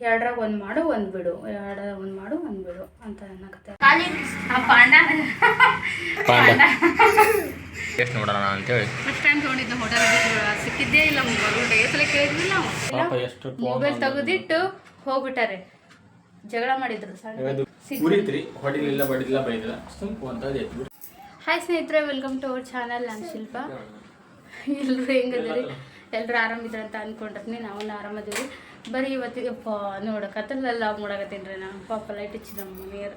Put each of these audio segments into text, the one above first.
ಎರಡ್ರಾಗ ಒಂದು ಮಾಡು ಒಂದು ಬಿಡು. ಎರಡ ಒಂದು ಮಾಡು ಒಂದು ಬಿಡು ಅಂತ ಅನ್ನಕತ್ತೆ. ಆ ಪಾಂಡ. ಪಾಂಡ. ಎಷ್ಟು ನೋಡೋಣ ಅಂತೇಳಿ. ಫಸ್ಟ್ ಟೈಮ್ ತೊಗೊಂಡಿದ್ದು ಹೋಟೆಲ್ ಸಿಕ್ಕಿದ್ದೇ ಇಲ್ಲ ಮೊಬೈಲ್ ಡೈಸಲ ಕೇಳಿದ್ವಿ ನಾವು. ಮೊಬೈಲ್ ತೆಗೆದಿಟ್ಟು ಹೋಗ್ಬಿಟ್ಟಾರೆ. ಜಗಳ ಮಾಡಿದ್ರು ಹಾಯ್ ಸ್ನೇಹಿತರೆ ವೆಲ್ಕಮ್ ಟು ಅವರ್ ಚಾನಲ್ ನಾನು ಶಿಲ್ಪ ಎಲ್ಲರೂ ಹೆಂಗದಿರಿ? ಎಲ್ಲರೂ ಆರಾಮಿದ್ರ ಅಂತ ಅನ್ಕೊಂಡ್ರೆ ನಾವು ಆರಾಮದೀವಿ. ಬರೀ ಇವತ್ತಿಗೆ ನೋಡ ಕತ್ತಲೆಲ್ಲ ಮಾಡಕತ್ತೀನಿ ರೀ ನಾನು. ಪಾಪ ಲೈಟ್ ಹಚ್ಚಿದ ನೀರು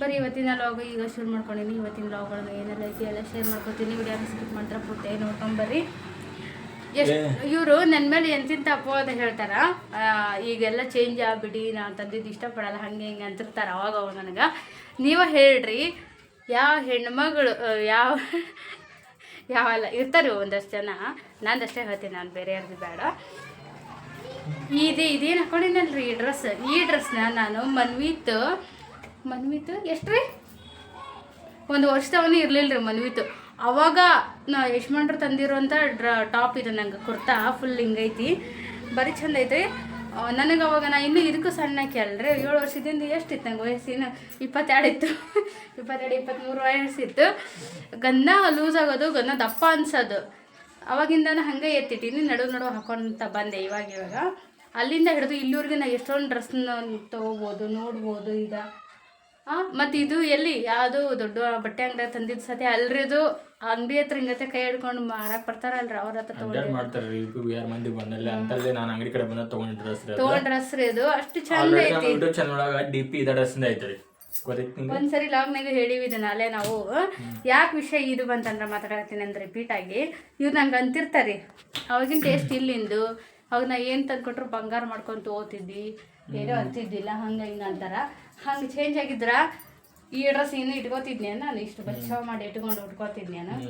ಬರೀ ಇವತ್ತಿನ ಲಾಗ್ ಈಗ ಶುರು ಮಾಡ್ಕೊಂಡಿನಿ. ಇವತ್ತಿನ ಲಾಗ್ಗಳನ್ನ ಏನೆಲ್ಲ ಐತಿ ಎಲ್ಲ ಶೇರ್ ಮಾಡ್ಕೊತೀನಿ. ವಿಡಿಯೋ ಸ್ಕಿಪ್ ಮಾಡ್ತಾರೆ ಪೂರ್ತಿ ನೋಡ್ಕೊಂಬರ್ರಿ ಎಷ್ಟು ಇವರು ನನ್ನ ಮೇಲೆ ಎಂತಿಂತ ಅಪವಾದ ಹೇಳ್ತಾರ. ಈಗೆಲ್ಲ ಚೇಂಜ್ ಆಗ್ಬಿಡಿ ನಾ ತಂದಿದ್ದು ಇಷ್ಟಪಡಲ್ಲ ಹಂಗೆ ಹಿಂಗೆ ಅಂತಿರ್ತಾರೆ ಅವಾಗ ಅವಾಗ ನನಗೆ. ನೀವು ಹೇಳ್ರಿ ಯಾವ ಹೆಣ್ಮಗಳು ಯಾವ ಯಾವಲ್ಲ ಇರ್ತಾರೆ ಒಂದಷ್ಟು ಜನ. ನಂದಷ್ಟೇ ಹೇಳ್ತೀನಿ, ನಾನು ಬೇರೆ ಯಾರ್ದು ಬೇಡ. ಇದು ಇದೇನು ಹಾಕೊಂಡಿನಲ್ರಿ ಈ ಡ್ರೆಸ್ ಈ ಡ್ರೆಸ್ನ ನಾನು ಮನ್ವಿತ್ ಮನ್ವಿತ್ ಎಷ್ಟು ರೀ? ಒಂದು ವರ್ಷದವನೇ ಇರಲಿಲ್ಲ ರೀ ಮನ್ವೀತ್. ಅವಾಗ ನಾ ಯಶ್ಮಂಡ್ರು ತಂದಿರುವಂಥ ಡ್ರ ಟಾಪ್ ಇದು ನಂಗೆ ಕುರ್ತಾ ಫುಲ್ ಹಿಂಗೈತಿ. ಬರೀ ಚಂದ ಐತೆ ನನಗೆ ಅವಾಗ ನಾ ಇನ್ನೂ ಇದಕ್ಕೂ ಸಣ್ಣ ಕೇಳ್ರಿ ಏಳು ವರ್ಷದಿಂದ ಎಷ್ಟಿತ್ತು ನಂಗೆ ವಯಸ್ಸಿನ? ಇಪ್ಪತ್ತೆರಡು ಇತ್ತು. ಇಪ್ಪತ್ತೆರಡು, ಇಪ್ಪತ್ತ್ಮೂರು ವಯಸ್ಸಿತ್ತು. ಗಂಧ ಲೂಸ್ ಆಗೋದು, ಗಂಧ ದಪ್ಪ ಅನ್ಸೋದು. ಅವಾಗಿಂದನ ಹಂಗೆ ಎತ್ತಿಟ್ಟಿನಿ, ನಡು ನಡು ಹಾಕೊಂತ ಬಂದೆ ಇವಾಗ ಇವಾಗ. ಅಲ್ಲಿಂದ ಹಿಡಿದು ಇಲ್ಲಿವರೆಗೆ ನಾ ಎಷ್ಟೊಂದು ಡ್ರೆಸ್ನ ತೊಗೋಬೋದು, ನೋಡ್ಬೋದು ಈಗ. ಮತ್ತು ಇದು ಎಲ್ಲಿ? ಯಾವುದು ದೊಡ್ಡ ಬಟ್ಟೆ ಅಂಗಡಿ ತಂದಿದ್ದು ಸತಿ ಅಲ್ರಿದು ಅಂಗಡಿ ಹತ್ರ ಹಿಂಗತೆ ಕೈ ಹಿಡ್ಕೊಂಡು ಮಾಡಕ್ ಬರ್ತಾರಲ್ರಿ ಅವ್ರ ಹತ್ರ ಮಂದಿ ಬಂದಲ್ಲ ಅಂತಲ್ಲೇ ನಾನು ಅಂಗಡಿ ಕಡೆ ಬಂದ ತಗೊಂಡ್ ಡ್ರೆಸ್ ತಗೊಂಡ್ ಡ್ರೆಸ್ ರೀ ಇದು ಅಷ್ಟು ಚಂದ ಐತಿ. ಯೂಟ್ಯೂಬ್ ಚಾನಲ್ ಒಳಗೆ ಡಿ ಪಿ ಇದ ಡ್ರೆಸ್ ಐತ್ರಿ ಒಂದ್ಸರಿ ಲಾಗ್ನಾಗ ಹೇಳಿವಿ ಇದನ್ನ ಅಲ್ಲೇ ನಾವು. ಯಾಕೆ ವಿಷಯ ಇದು ಬಂತಂದ್ರೆ ಮಾತಾಡತೀನಿ ಅಂದ್ರೆ ರಿಪೀಟ್ ಆಗಿ ಇವ್ರು ನಂಗೆ ಅಂತಿರ್ತಾರೆ ಅವಾಗಿನ ಟೇಸ್ಟ್ ಇಲ್ಲಿಂದು. ಅವಾಗ ನಾ ಏನು ತಂದ್ಕೊಟ್ರು ಬಂಗಾರ ಮಾಡ್ಕೊಂತ ಓದ್ತಿದ್ವಿ ಏನೋ ಅಂತಿದ್ದಿಲ್ಲ ಹಂಗೆ ಹಿಂಗೆ ಅಂತಾರ. ಹಂಗೆ ಚೇಂಜ್ ಆಗಿದ್ರ? ಈ ಡ್ರೆಸ್ ಏನು ಇಟ್ಕೋತಿದ್ನಿ ನಾನು ಇಷ್ಟು ಬಚಾವ್ ಮಾಡಿ ಇಟ್ಕೊಂಡು ಉಟ್ಕೋತಿದ್ನಿ ನಾನು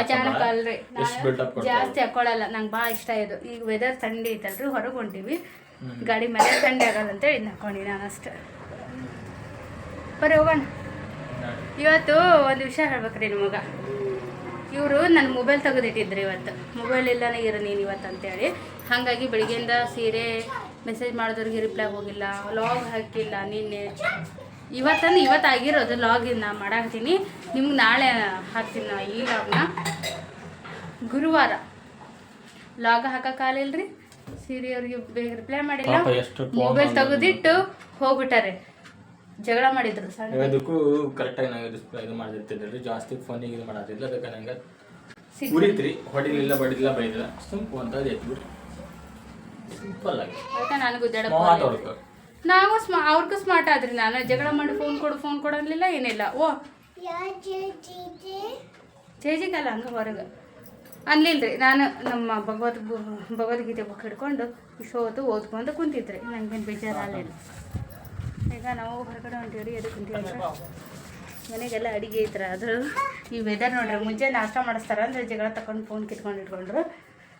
ಅಚಾನಕ್ ಅಲ್ರಿ. ಜಾಸ್ತಿ ಹಾಕೊಳ್ಳಲ್ಲ ನಂಗೆ ಭಾಳ ಇಷ್ಟ ಇದು. ಈಗ ವೆದರ್ ಥಂಡಿ ಐತಲ್ರಿ ಹೊರಗೆ ಹೊಂಟಿವಿ ಗಾಡಿ ಮೇಲೆ ಥಂಡಿ ಆಗಲ್ಲ ಅಂತೇಳಿ ಇದನ್ನ ಹಾಕೊಂಡಿ ನಾನು ಅಷ್ಟ. ಬರೀ ಹೋಗೋಣ. ಇವತ್ತು ಒಂದು ವಿಷಯ ಹೇಳ್ಬೇಕ್ರಿ ನಿಮಗ ಇವರು ನನ್ನ ಮೊಬೈಲ್ ತೆಗೆದಿಟ್ಟಿದ್ರು ಇವತ್ತು. ಮೊಬೈಲ್ ಇಲ್ಲನೇ ಇರೋ ನೀನು ಇವತ್ತು ಅಂತೇಳಿ. ಹಾಗಾಗಿ ಬೆಳಿಗ್ಗೆಯಿಂದ ಸೀರೆ ಮೆಸೇಜ್ ಮಾಡಿದವ್ರಿಗೆ ರಿಪ್ಲೈ ಹೋಗಿಲ್ಲ ಲಾಗ್ ಹಾಕಿಲ್ಲ ನಿನ್ನೆ. ಇವತ್ತಂದು ಇವತ್ತು ಆಗಿರೋದು ಲಾಗ್ ನಾ ಮಾಡಾಕ್ತೀನಿ. ನಿಮ್ಗೆ ನಾಳೆ ಹಾಕ್ತೀನಿ ನಾ ಈ ಲಾಗ್ನ ಗುರುವಾರ ಲಾಗ್ ರೀ ಸೀರೆ ಅವ್ರಿಗೆ ಬೇಗ ರಿಪ್ಲೈ ಮಾಡಿಲ್ಲ. ಪಾಪ ಎಷ್ಟು ಮೊಬೈಲ್ ತೆಗೆದಿಟ್ಟು ಹೋಗ್ಬಿಟ್ಟಾರೆ. ಜಗಳ ಮಾಡಿದ್ರು ಸಣ್ಣ ಅದಕ್ಕೂ ಕರೆಕ್ಟಾಗಿ ನಾವು ಇದು ಮಾಡಿರ್ತಿದ್ರಿ ಜಾಸ್ತಿ ಫೋನಿಗೆ ಇದು ಮಾಡತ್ತಿಲ್ಲ ಅದಕ್ಕೆ ನಂಗೆ ಉರಿತ್ರಿ ಹೊಡಿಲಿಲ್ಲ ಬಡಿಲಿಲ್ಲ ಬೈದಿಲ್ಲ ಸುಮ್ಮ ಅಂತ ಸಿಂಪಲ್ ಆಗಿ. ಅದಕ್ಕೆ ನಾನು ಗುದ್ದಾಡಕ್ ಸ್ಮಾರ್ಟ್ ಹೋಗ್ಲಿಲ್ಲ. ವರ್ಕ್ ನಾವು ಸ್ಮಾ ಅವ್ರಿಗೂ ಸ್ಮಾರ್ಟ್ ಆದ್ರಿ ನಾನು. ಜಗಳ ಮಾಡಿ ಫೋನ್ ಕೊಡು ಫೋನ್ ಕೊಡಲಿಲ್ಲ ಏನಿಲ್ಲ. ಓ. ಜೇಜಿಗಲ್ಲ ಹಂಗೆ ಹೊರಗೆ. ಅನ್ಲಿಲ್ರಿ. ನಾನು ನಮ್ಮ ಭಗವದ್ ಭಗವದ್ಗೀತೆ ಬುಕ್ ಹಿಡ್ಕೊಂಡು ಸೋತು ಓದ್ಕೊಂಡು ಕುಂತಿದ್ರಿ. ನಂಗೇನು ಬೇಜಾರಾಗಲಿಲ್ಲ. ಈಗ ನಾವು ಹೊರಗಡೆ ಹೊಂಟೀವ್ರಿ ಎದು ಕುಂತೀವಿ ಮನೆಗೆಲ್ಲ ಅಡಿಗೆ ಐತ್ರ ಅದು. ಈ ವೆದರ್ ನೋಡ್ರಿ ಮುಂಜಾನೆ ನಾಷ್ಟ ಮಾಡಿಸ್ತಾರ ಅಂದ್ರೆ ಜಗಳ ತಕೊಂಡು ಫೋನ್ ಕಿತ್ಕೊಂಡು ಇಟ್ಕೊಂಡ್ರು.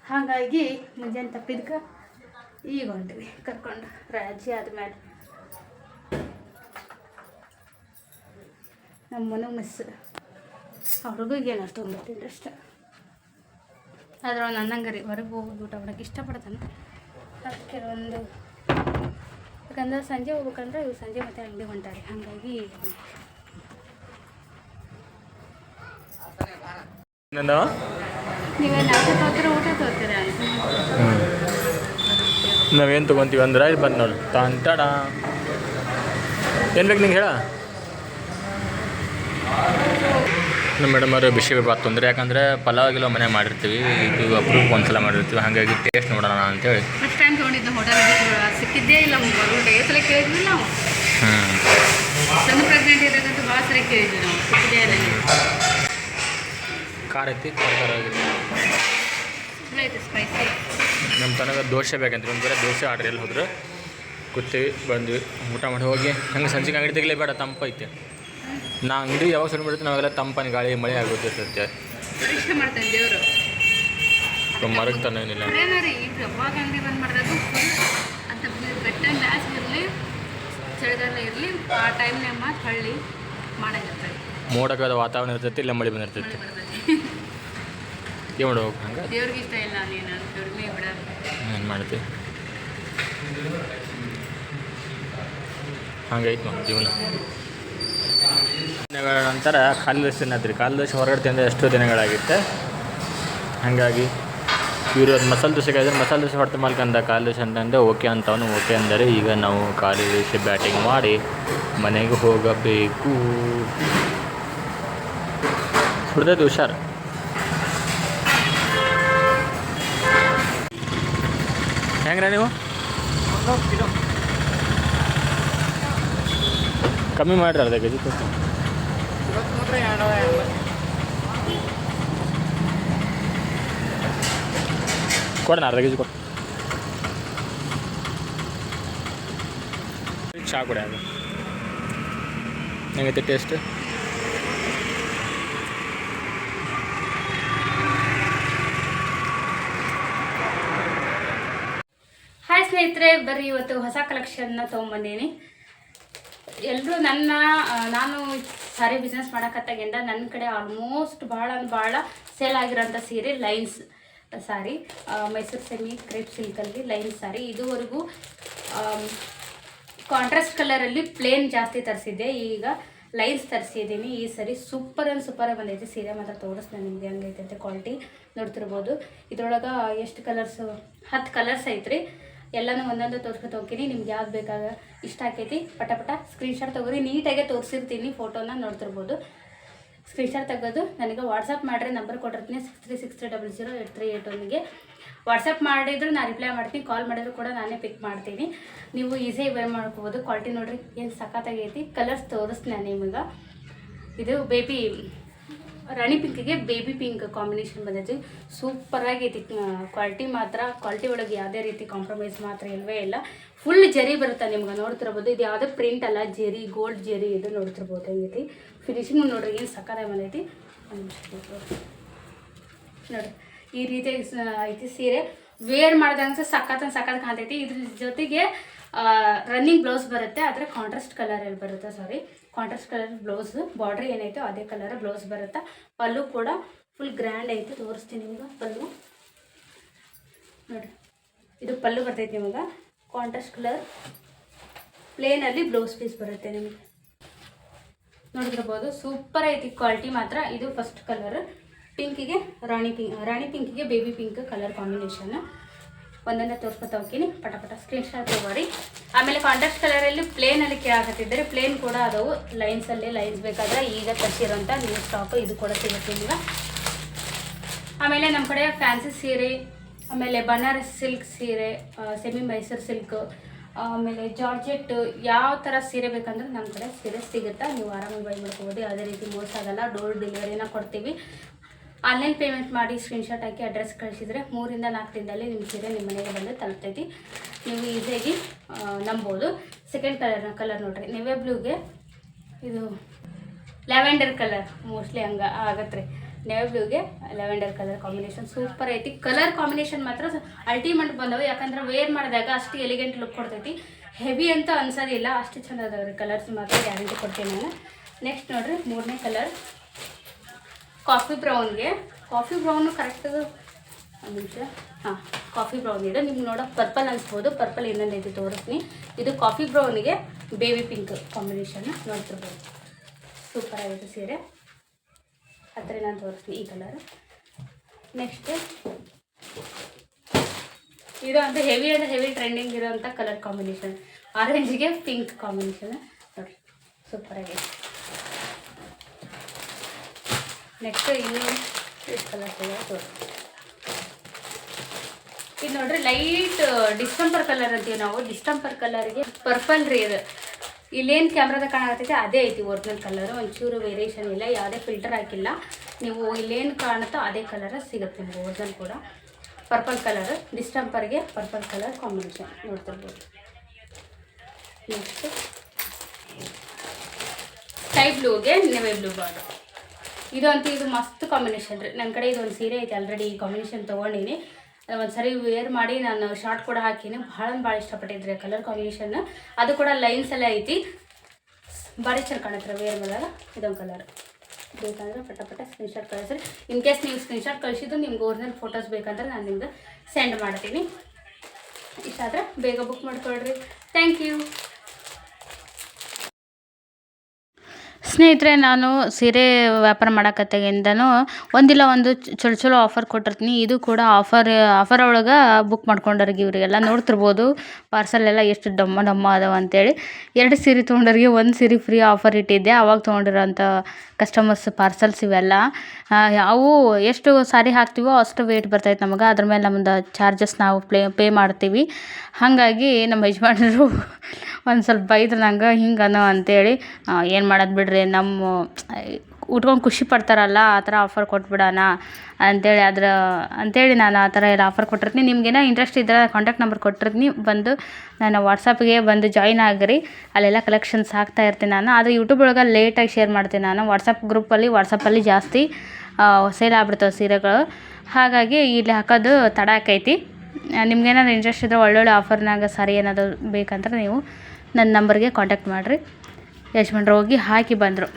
ಹಾಗಾಗಿ ಮುಂಜಾನೆ ತಪ್ಪಿದ್ಕ ಈಗ ಹೊಂಟಿವಿ. ಕರ್ಕೊಂಡು ರಾಜಿ ಆದಮೇಲೆ. ನಮ್ಮ ಮನೆ ಮಿಸ್ ಅವ್ರಿಗೂ ಏನು ಅಷ್ಟೊಂದು ಗೊತ್ತಿಲ್ಲ ಅಷ್ಟೆ. ಆದ್ರೆ ಅವ್ನು ಅನ್ನಂಗೆ ರೀ ಹೊರಗೆ ಹೋಗಿ ಊಟ ಮಾಡೋಕೆ ಇಷ್ಟಪಡ್ತಾನೆ. ಅದಕ್ಕೆ ಒಂದು ಯಾಕಂದ್ರೆ ಸಂಜೆ ಹೋಗ್ಬೇಕಂದ್ರೆ ಇವು ಸಂಜೆ ಮತ್ತೆ ಅಂಗಡಿ ಹೊಂಟಾರೆ. ಹಾಗಾಗಿ ನಂದು ನೀವೇ ನಾಷ್ಟ ತಗೋತೀರ ಊಟ ತೋತೀರ ಅಂತ ನಾವೇನು ತೊಗೊಂತೀವಿ ಅಂದ್ರೆ ಇಲ್ಲಿ ಬಂದು ನೋಡಿ ತಂತಡ ಏನು ಬೇಕು ನಿಂಗೆ ಹೇಳ? ನಮ್ಮ ಮೇಡಮ್ ಅವರು ಬಿಸಿ ಬಾತ್ ತೊಂದರೆ ಯಾಕಂದರೆ ಪಲಾವ್ ಗಿಲೋ ಮನೆ ಮಾಡಿರ್ತೀವಿ. ಇದು ಅಪ್ರೂಪ್ ಒಂದ್ಸಲ ಮಾಡಿರ್ತೀವಿ. ಹಾಗಾಗಿ ಟೇಸ್ಟ್ ನೋಡೋಣ ಅಂತೇಳಿ. ಫಸ್ಟ್ ಟೈಮ್ ತೊಗೊಂಡಿದ್ದು ಹೋಟೆಲ್ ಸಿಕ್ಕಿದ್ದೇ ಇಲ್ಲ ಮೊಬೈಲ್ ಡೈಸಲ ಕೇಳಿದ್ವಿ ನಾವು. ಹ್ಞೂ ಸಣ್ಣ ಪ್ರೆಗ್ನೆಂಟ್ ಇರೋದಂತೂ ಭಾಳ ಸರಿ ಕೇಳಿದ್ವಿ ನಾವು. ಸಿಕ್ಕಿದ್ದೇ ಇಲ್ಲ ನೀವು ಖಾರ ಐತಿ? ಖಾರ ಖಾರ ಆಗಿದೆ. ಸ್ಪೈಸಿ ನಮ್ಮ ತನಗ ದೋಸೆ ಬೇಕಂತ ಒಂದು ಬೇರೆ ದೋಸೆ ಆರ್ಡ್ರ್ ಎಲ್ಲಿ ಹೋದ್ರೆ. ಕೂತೀವಿ ಬಂದ್ವಿ. ಊಟ ಮಾಡಿ ಹೋಗಿ ಹಂಗೆ ಸಂಜೆಗೆ ಅಂಗಡಿ ತೆಗಿಲೇ ಬೇಡ ತಂಪೈತೆ ನಾ ಅಂಗಡಿ ಯಾವಾಗ ಶುರು ಬಿಡುತ್ತೆ ನಾವೆಲ್ಲ ತಂಪನ ಗಾಳಿ ಮಳೆ ಆಗೋದಿರ್ತೈತೆ ಸತ್ಯ ಮಾಡ್ತಾನೆ ದೇವರು ಮರಕ್ಕೆ ತಾನೇ ಏನಿಲ್ಲ. ಮೋಡಕದ ವಾತಾವರಣ ಇರ್ತೈತಿ ಇಲ್ಲ ಮಳೆ ಬಂದಿರ್ತೈತಿ. ಏನು ಮಾಡ್ಬೇಕು ಹಂಗೆ? ದೇವ್ರಿಗೆ ಇಷ್ಟ ಇಲ್ಲ ನೀನು ದುಡಿಮೆ ಬಿಡ ಏನು ಮಾಡ್ತಿ? ಹಂಗೈತೆ ನೋಡಿ ಜೀವನ. ದಿನಗಳ ನಂತರ ಕಾಲು ದೋಸೆ ತಿನ್ನತ್ರಿ ಕಾಲು ದೋಸೆ ಹೊರಗಡೆ ತಿಂದ ಎಷ್ಟೋ ದಿನಗಳಾಗಿತ್ತೆ. ಹಾಗಾಗಿ ಇವರು ಅದು ಮಸಾಲೆ ದೋಸೆ ಕಾಯ್ದ್ರೆ ಮಸಾಲೆ ದೋಸೆ ಹೊಡೆದ ಮಾಡ್ಕಂದ ಕಾಲು ದೋಸೆ ಅಂತಂದೆ ಓಕೆ ಅಂತವನು ಓಕೆ ಅಂದರೆ ಈಗ ನಾವು ಕಾಲು ದೋಸೆ ಬ್ಯಾಟಿಂಗ್ ಮಾಡಿ ಮನೆಗೆ ಹೋಗಬೇಕು. ಹೊಡೆದೈತೆ ಹುಷಾರು. ಹೆಂಗ್ರ ನೀವು? ಕಮ್ಮಿ ಮಾಡ್ರಿ ಅರ್ಧ ಕೆ ಜಿ ಕೊಡೋಣ, ಅರ್ಧ ಕೆ ಜಿ ಕೊಡು. ಚಹಾ ಕೊಡಿ ಅದು ಹೆಂಗೈತೆ ಟೇಸ್ಟ್ ಸ್ನೇಹಿತರೆ ಬರೀ ಇವತ್ತು ಹೊಸ ಕಲೆಕ್ಷನ್ನ ತೊಗೊಂಬಂದೀನಿ. ಎಲ್ಲರೂ ನನ್ನ ನಾನು ಸಾರಿ ಬಿಸ್ನೆಸ್ ಮಾಡೋಕತ್ತಾಗಿಂದ ನನ್ನ ಕಡೆ ಆಲ್ಮೋಸ್ಟ್ ಭಾಳ ಭಾಳ ಸೇಲ್ ಆಗಿರೋಂಥ ಸೀರೆ lines sari Mysore semi crepe ಸಿಲ್ಕಲ್ಲಿ lines sari ಇದುವರೆಗೂ ಕಾಂಟ್ರಾಸ್ಟ್ ಕಲರಲ್ಲಿ ಪ್ಲೇನ್ ಜಾಸ್ತಿ ತರಿಸಿದ್ದೆ. ಈಗ ಲೈನ್ಸ್ ತರಿಸಿದ್ದೀನಿ ಈ ಸರಿ ಸೂಪರ್ ಆ್ಯಂಡ್ ಸೂಪರ್ ಬಂದೈತೆ. ಸೀರೆ ಮಾತ್ರ ತೋರಿಸ್ತೀನಿ ನಿಮಗೆ, ಹಂಗೈತೆ ಕ್ವಾಲಿಟಿ ನೋಡ್ತಿರ್ಬೋದು. ಇದ್ರೊಳಗೆ ಎಷ್ಟು ಕಲರ್ಸು ಹತ್ತು ಕಲರ್ಸ್ ಐತ್ರಿ. ಎಲ್ಲನೂ ಒಂದೊಂದು ತೋರ್ಸ್ಕೊತ ಹೋಗ್ತೀನಿ. ನಿಮ್ಗೆ ಯಾವ್ದು ಬೇಕಾಗ ಇಷ್ಟ ಆಕೈತಿ, ಪಟ ಪಟ ಸ್ಕ್ರೀನ್ಶಾಟ್ ತೊಗೊರಿ. ನೀಟಾಗೆ ತೋರಿಸಿರ್ತೀನಿ ಫೋಟೋನ ನೋಡ್ತಿರ್ಬೋದು. ಸ್ಕ್ರೀನ್ಶಾಟ್ ತೆಗೆದು ನನಗೆ ವಾಟ್ಸಪ್ ಮಾಡಿರಿ, ನಂಬರ್ ಕೊಟ್ಟಿರ್ತೀನಿ six three six three double zero eight three eight ಒನ್ಗೆ WhatsApp ಮಾಡಿದ್ರು ನಾನು ರಿಪ್ಲೈ ಮಾಡ್ತೀನಿ ಕಾಲ್ ಮಾಡಿದ್ರು ಕೂಡ ನಾನೇ ಪಿಕ್ ಮಾಡ್ತೀನಿ. ನೀವು ಈಸಿಯಾಗಿ ವೇರ್ ಮಾಡ್ಕೋಬೋದು. ಕ್ವಾಲಿಟಿ ನೋಡಿರಿ, ಏನು ಸಖತ್ತಾಗೈತಿ. ಕಲರ್ಸ್ ತೋರಿಸ್ತೀನಿ ನಿಮಗೆ. ಇದು ಬೇಬಿ ರಾಣಿ ಪಿಂಕಿಗೆ ಬೇಬಿ ಪಿಂಕ್ ಕಾಂಬಿನೇಷನ್ ಬಂದೈತಿ ಸೂಪರ್ ಆಗೈತಿ ಕ್ವಾಲಿಟಿ ಮಾತ್ರ ಕ್ವಾಲಿಟಿ ಒಳಗೆ ಯಾವುದೇ ರೀತಿ ಕಾಂಪ್ರಮೈಸ್ ಮಾತ್ರ ಇಲ್ಲವೇ ಇಲ್ಲ. ಫುಲ್ ಜರಿ ಬರುತ್ತೆ ನಿಮ್ಗೆ ನೋಡ್ತಿರ್ಬೋದು. ಇದು ಯಾವುದೇ ಪ್ರಿಂಟ್ ಅಲ್ಲ, ಜರಿ ಗೋಲ್ಡ್ ಜರಿ ಇದು ನೋಡ್ತಿರ್ಬೋದು ಹಂಗೈತಿ. ಫಿನಿಶಿಂಗ್ ನೋಡ್ರಿ, ಏನು ಸಕ್ಕತ್ತಾಗಿ ಬಂದೈತಿ. ನೋಡ್ರಿ, ಈ ರೀತಿ ಐತಿ ಸೀರೆ. ವೇರ್ ಮಾಡಿದಾಗ ಸಖತ್ ಸಖತ್ ಕಾಣ್ತೈತಿ. ಇದ್ರ ಜೊತೆಗೆ ರನ್ನಿಂಗ್ ಬ್ಲೌಸ್ ಬರುತ್ತೆ, ಆದರೆ ಕಾಂಟ್ರಾಸ್ಟ್ ಕಲರಲ್ಲಿ ಬರುತ್ತೆ sari contrast colour blouse border ಏನೈತೋ ಅದೇ ಕಲರ್ ಬ್ಲೌಸ್ ಬರುತ್ತೆ? ಪಲ್ಲು ಕೂಡ ಫುಲ್ ಗ್ರ್ಯಾಂಡ್ ಐತೆ, ತೋರಿಸ್ತೀನಿ ನಿಮ್ಗೆ ಪಲ್ಲು. ನೋಡಿ ಇದು ಪಲ್ಲು ಬರ್ತೈತೆ ನಿಮಗೆ. ಕಾಂಟ್ರಾಸ್ಟ್ ಕಲರ್ ಪ್ಲೇನಲ್ಲಿ ಬ್ಲೌಸ್ ಪೀಸ್ ಬರುತ್ತೆ ನಿಮಗೆ. ನೋಡಿರ್ಬೋದು ಸೂಪರ್ ಐತಿ ಕ್ವಾಲಿಟಿ ಮಾತ್ರ. ಇದು ಫಸ್ಟ್ ಕಲರ್ ಪಿಂಕಿಗೆ ರಾಣಿ ಪಿಂಕ್ ರಾಣಿ ಪಿಂಕಿಗೆ ಬೇಬಿ ಪಿಂಕ್ ಕಲರ್ ಕಾಂಬಿನೇಷನ್ ಒಂದೊಂದೇ ತೋರಿಸ್ಕೊತಾ ಹೋಗ್ತೀನಿ. ಪಟ ಪಟ ಸ್ಕ್ರೀನ್ ಶಾಟ್ ತಗೋರಿ ಆಮೇಲೆ ಕಾಂಟ್ರಾಕ್ಟ್ ಕಲರಲ್ಲಿ ಪ್ಲೇನಲ್ಲಿ ಕೇಳಾಕತ್ತಿದ್ದಾರೆ ಪ್ಲೇನ್ ಕೂಡ ಅದಾವು. ಲೈನ್ಸಲ್ಲಿ ಲೈನ್ಸ್ ಬೇಕಾದ್ರೆ ಈಗ ತರಿಸಿರೋಂಥ ನ್ಯೂ ಸ್ಟಾಕ್ ಇದು ಕೂಡ ಸಿಗುತ್ತೆ ನಿಮ್ಗೆ ಆಮೇಲೆ ನಮ್ಮ ಕಡೆ ಫ್ಯಾನ್ಸಿ ಸೀರೆ, ಆಮೇಲೆ ಬನಾರಸ್ ಸಿಲ್ಕ್ ಸೀರೆ ಸೆಮಿ ಮೈಸೂರು ಸಿಲ್ಕ್ ಆಮೇಲೆ ಜಾರ್ಜೆಟ್, ಯಾವ ಥರ ಸೀರೆ ಬೇಕಂದ್ರೆ ನಮ್ಮ ಕಡೆ ಸೀರೆ ಸಿಗುತ್ತೆ? ನೀವು ಆರಾಮಾಗಿ ಬೈ ಮಾಡ್ಕೋಬೋದು. ಯಾವುದೇ ರೀತಿ ಮೋಸ ಆಗಲ್ಲ. ಡೋರ್ ಡೆಲಿವರಿನ ಕೊಡ್ತೀವಿ. ಆನ್ಲೈನ್ ಪೇಮೆಂಟ್ ಮಾಡಿ ಸ್ಕ್ರೀನ್ಶಾಟ್ ಹಾಕಿ ಅಡ್ರೆಸ್ ಕಳಿಸಿದರೆ ಮೂರಿಂದ ನಾಲ್ಕು ದಿನದಲ್ಲಿ ನಿಮ್ಮ ಸೀರೆ ನಿಮ್ಮ ಮನೆಗೆ ಬಂದು ತಲುಪ್ತೈತಿ. ನೀವು ಈಸಿಯಾಗಿ ನಂಬೋದು. ಸೆಕೆಂಡ್ ಕಲರ್ ಕಲರ್ ನೋಡ್ರಿ. ನೀವೆ ಬ್ಲೂಗೆ ಇದು ಲ್ಯಾವೆಂಡರ್ ಕಲರ್ ಮೋಸ್ಟ್ಲಿ ಹಂಗ ಆಗತ್ತೆ ರೀ ನೇವಿ ಬ್ಲೂಗೆ ಲ್ಯಾವೆಂಡರ್ ಕಲರ್ ಕಾಂಬಿನೇಷನ್ ಸೂಪರ್ ಐತಿ. ಕಲರ್ ಕಾಂಬಿನೇಷನ್ ಮಾತ್ರ ಅಲ್ಟಿಮೇಟ್ ಬಂದವು. ಯಾಕಂದ್ರೆ ವೇರ್ ಮಾಡಿದಾಗ ಅಷ್ಟು ಎಲಿಗೆಂಟ್ ಲುಕ್ ಕೊಡ್ತೈತಿ. ಹೆವಿ ಅಂತ ಅನ್ಸೋದಿಲ್ಲ. ಅಷ್ಟು ಚಂದ ಅದಾವೆ ರೀ ಕಲರ್ಸ್ ಮಾತ್ರ ಗ್ಯಾರಂಟಿ ಕೊಡ್ತೀನಿ ನಾನು. ನೆಕ್ಸ್ಟ್ ನೋಡ್ರಿ ಮೂರನೇ ಕಲರ್ ಕಾಫಿ ಬ್ರೌನ್ಗೆ. ಕಾಫಿ ಬ್ರೌನು ಕರೆಕ್ಟ್ ಒಂದು ನಿಮಿಷ. ಹಾಂ, ಕಾಫಿ ಬ್ರೌನ್ ಇದೆ. ನಿಮ್ಗೆ ನೋಡೋ ಪರ್ಪಲ್ ಅನ್ಸ್ಬೋದು. ಪರ್ಪಲ್ ಇನ್ನೊಂದು ಐತಿ ತೋರಿಸ್ತೀನಿ. ಇದು ಕಾಫಿ ಬ್ರೌನ್ಗೆ ಬೇಬಿ ಪಿಂಕ್ ಕಾಂಬಿನೇಷನ್ ನೋಡ್ತಿರ್ಬೋದು. ಸೂಪರ್ ಆಗಿದೆ ಸೀರೆ. ಹತ್ತಿರ ನಾನು ತೋರಿಸ್ತೀನಿ ಈ ಕಲರ್ ನೆಕ್ಸ್ಟ್ ಇದು ಅಂತ ಹೆವಿ ಅಂದರೆ ಹೆವಿ ಟ್ರೆಂಡಿಂಗ್ ಇರೋಂಥ ಕಲರ್ ಕಾಂಬಿನೇಷನ್ ಆರೆಂಜಿಗೆ ಪಿಂಕ್ ಕಾಂಬಿನೇಷನ್ ನೋಡಿರಿ. ಸೂಪರ್ ಆಗಿದೆ. ನೆಕ್ಸ್ಟ್ ಇಲ್ಲಿ ಕಲರ್ ಕಲರ್ ಇದೆ ತೋರಿಸ್ತೀನಿ. ಇದು ನೋಡ್ರಿ ಲೈಟ್ ಡಿಸ್ಟಂಪರ್ ಕಲರ್ ಅಂತೀವಿ ನಾವು. ಡಿಸ್ಟಂಪರ್ ಕಲರ್ಗೆ ಪರ್ಪಲ್ ರೀ ಇದು. ಇಲ್ಲೇನು ಕ್ಯಾಮ್ರಾದಾಗ ಕಾಣಕತ್ತೈತೆ, ಅದೇ ಐತಿ ಒರಿಜಿನಲ್ ಕಲರ್ ಒಂಚೂರು ವೇರಿಯೇಷನ್ ಇಲ್ಲ, ಯಾವುದೇ ಫಿಲ್ಟರ್ ಹಾಕಿಲ್ಲ. ನೀವು ಇಲ್ಲೇನು ಕಾಣುತ್ತೋ ಅದೇ ಕಲರ್ ಸಿಗುತ್ತೆ ನಿಮ್ಗೆ ಒರಿಜಿನಲ್ ಕೂಡ. ಪರ್ಪಲ್ ಕಲರ್ ಡಿಸ್ಟಂಪರ್ಗೆ ಪರ್ಪಲ್ ಕಲರ್ ಕಾಂಬಿನೇಷನ್ ನೋಡ್ತಿರ್ಬೋದು. ನೆಕ್ಸ್ಟ್ ಸ್ಕೈ ಬ್ಲೂಗೆ ನೆವೆ ಬ್ಲೂ ಬಾರ್ಡರ್ ಇದು ಅಂತೂ ಇದು ಮಸ್ತ್ ಕಾಂಬಿನೇಷನ್ ರೀ. ನನ್ನ ಕಡೆ ಇದೊಂದು ಸೀರೆ ಐತೆ ಆಲ್ರೆಡಿ ಈ ಕಾಂಬಿನೇಷನ್ ತೊಗೊಂಡಿನಿ. ಒಂದು ಸರಿ ವೇರ್ ಮಾಡಿ ನಾನು ಶಾರ್ಟ್ ಕೂಡ ಹಾಕಿನಿ. ಭಾಳ ಭಾಳ ಇಷ್ಟಪಟ್ಟಿದ್ರಿ ಕಲರ್ ಕಾಂಬಿನೇಷನ್ ಅದು ಕೂಡ ಲೈನ್ಸ್ ಎಲ್ಲ ಐತಿ. ಭಾರಿ ಚೆನ್ನಾಗಿ ಕಾಣುತ್ತೆ ವೇರ್ ಮಾಡಿದಾಗ ಇದೊಂದು ಕಲರ್ ಬೇಕಂದ್ರೆ ಪಟ ಪಟ ಸ್ಕ್ರೀನ್ಶಾಟ್ ಕಳಿಸ್ರಿ. ಇನ್ ಕೇಸ್ ನೀವು ಸ್ಕ್ರೀನ್ಶಾಟ್ ಕಳಿಸಿದ್ದು ನಿಮ್ಗೆ ಓರಿಜಿನಲ್ ಫೋಟೋಸ್ ಬೇಕಂದ್ರೆ ನಾನು ನಿಮ್ಗೆ ಸೆಂಡ್ ಮಾಡ್ತೀನಿ. ಇಷ್ಟಾದ್ರೆ ಬೇಗ ಬುಕ್ ಮಾಡ್ಕೊಳ್ರಿ. ಥ್ಯಾಂಕ್ ಯು ಸ್ನೇಹಿತರೆ, ನಾನು ಸೀರೆ ವ್ಯಾಪಾರ ಮಾಡಕತ್ತಾಗಿಂದನೂ ಒಂದಿಲ್ಲ, ಒಂದು ಚಲೋ ಚಲೋ ಆಫರ್ ಕೊಟ್ಟಿರ್ತೀನಿ. ಇದು ಕೂಡ ಆಫರ್ ಆಫರ್ ಒಳಗೆ ಬುಕ್ ಮಾಡ್ಕೊಂಡವ್ರಿಗೆ ಇವರಿಗೆಲ್ಲ ನೋಡ್ತಿರ್ಬೋದು. ಪಾರ್ಸಲ್ ಎಲ್ಲ ಎಷ್ಟು ಡಮ್ಮ ಡಮ್ಮ ಅದಾವ ಅಂತೇಳಿ. ಎರಡು ಸೀರೆ ತೊಗೊಂಡವ್ರಿಗೆ ಒಂದು ಸೀರೆ ಫ್ರೀ ಆಫರ್ ಇಟ್ಟಿದ್ದೆ. ಅವಾಗ ತೊಗೊಂಡಿರೋಂಥ ಕಸ್ಟಮರ್ಸ್ ಪಾರ್ಸಲ್ಸ್ ಇವೆಲ್ಲ. ಅವು ಎಷ್ಟು ಸಾರಿ ಹಾಕ್ತೀವೋ ಅಷ್ಟು ವೇಟ್ ಬರ್ತೈತೆ ನಮಗೆ. ಅದ್ರ ಮೇಲೆ ನಮ್ದು ಚಾರ್ಜಸ್ ನಾವು ಪ್ಲೇ ಪೇ ಮಾಡ್ತೀವಿ. ಹಾಗಾಗಿ ನಮ್ಮ ಯಜಮಾನರು ಒಂದು ಸ್ವಲ್ಪ ಬೈದ್ರು ನಂಗೆ ಹಿಂಗೆ ಅನ್ನೋ ಅಂತೇಳಿ ಏನು ಮಾಡೋದು ಬಿಡ್ರಿ ನಮ್ಮ ಉಟ್ಕೊಂಡು ಖುಷಿ ಪಡ್ತಾರಲ್ಲ, ಆ ಥರ ಆಫರ್ ಕೊಟ್ಬಿಡೋಣ ಅಂಥೇಳಿ ಅದರ ಅಂಥೇಳಿ ನಾನು ಆ ಥರ ಎಲ್ಲ ಆಫರ್ ಕೊಟ್ಟಿರ್ತೀನಿ. ನಿಮ್ಗೇನೋ ಇಂಟ್ರೆಸ್ಟ್ ಇದ್ದರೆ ಕಾಂಟ್ಯಾಕ್ಟ್ ನಂಬರ್ ಕೊಟ್ಟಿರ್ತೀನಿ. ಬಂದು ನಾನು ವಾಟ್ಸಪ್ಗೆ ಬಂದು ಜಾಯ್ನ್ ಆಗಿರಿ. ಅಲ್ಲೆಲ್ಲ ಕಲೆಕ್ಷನ್ಸ್ ಹಾಕ್ತಾ ಇರ್ತೀನಿ ನಾನು. ಆದರೆ ಯೂಟ್ಯೂಬ್ ಒಳಗೆ ಲೇಟಾಗಿ ಶೇರ್ ಮಾಡ್ತೀನಿ ನಾನು. ವಾಟ್ಸಪ್ ಗ್ರೂಪಲ್ಲಿ ವಾಟ್ಸಪ್ಪಲ್ಲಿ ಜಾಸ್ತಿ ಸೇಲ್ ಆಗ್ಬಿಡ್ತಾವೆ ಸೀರೆಗಳು. ಹಾಗಾಗಿ ಇಲ್ಲಿ ಹಾಕೋದು ತಡ ಆಕೈತಿ. ನಿಮ್ಗೇನಾದ್ರು ಇಂಟ್ರೆಸ್ಟ್ ಇದ್ದರೆ ಒಳ್ಳೊಳ್ಳೆ ಆಫರ್ನಾಗ ಸಾರಿ ಏನಾದರೂ ಬೇಕಂದ್ರೆ ನೀವು ನನ್ನ ನಂಬರ್ಗೆ ಕಾಂಟ್ಯಾಕ್ಟ್ ಮಾಡಿರಿ. ಯಜಮಾನ್ರು ಹೋಗಿ ಹಾಕಿ ಬಂದರು.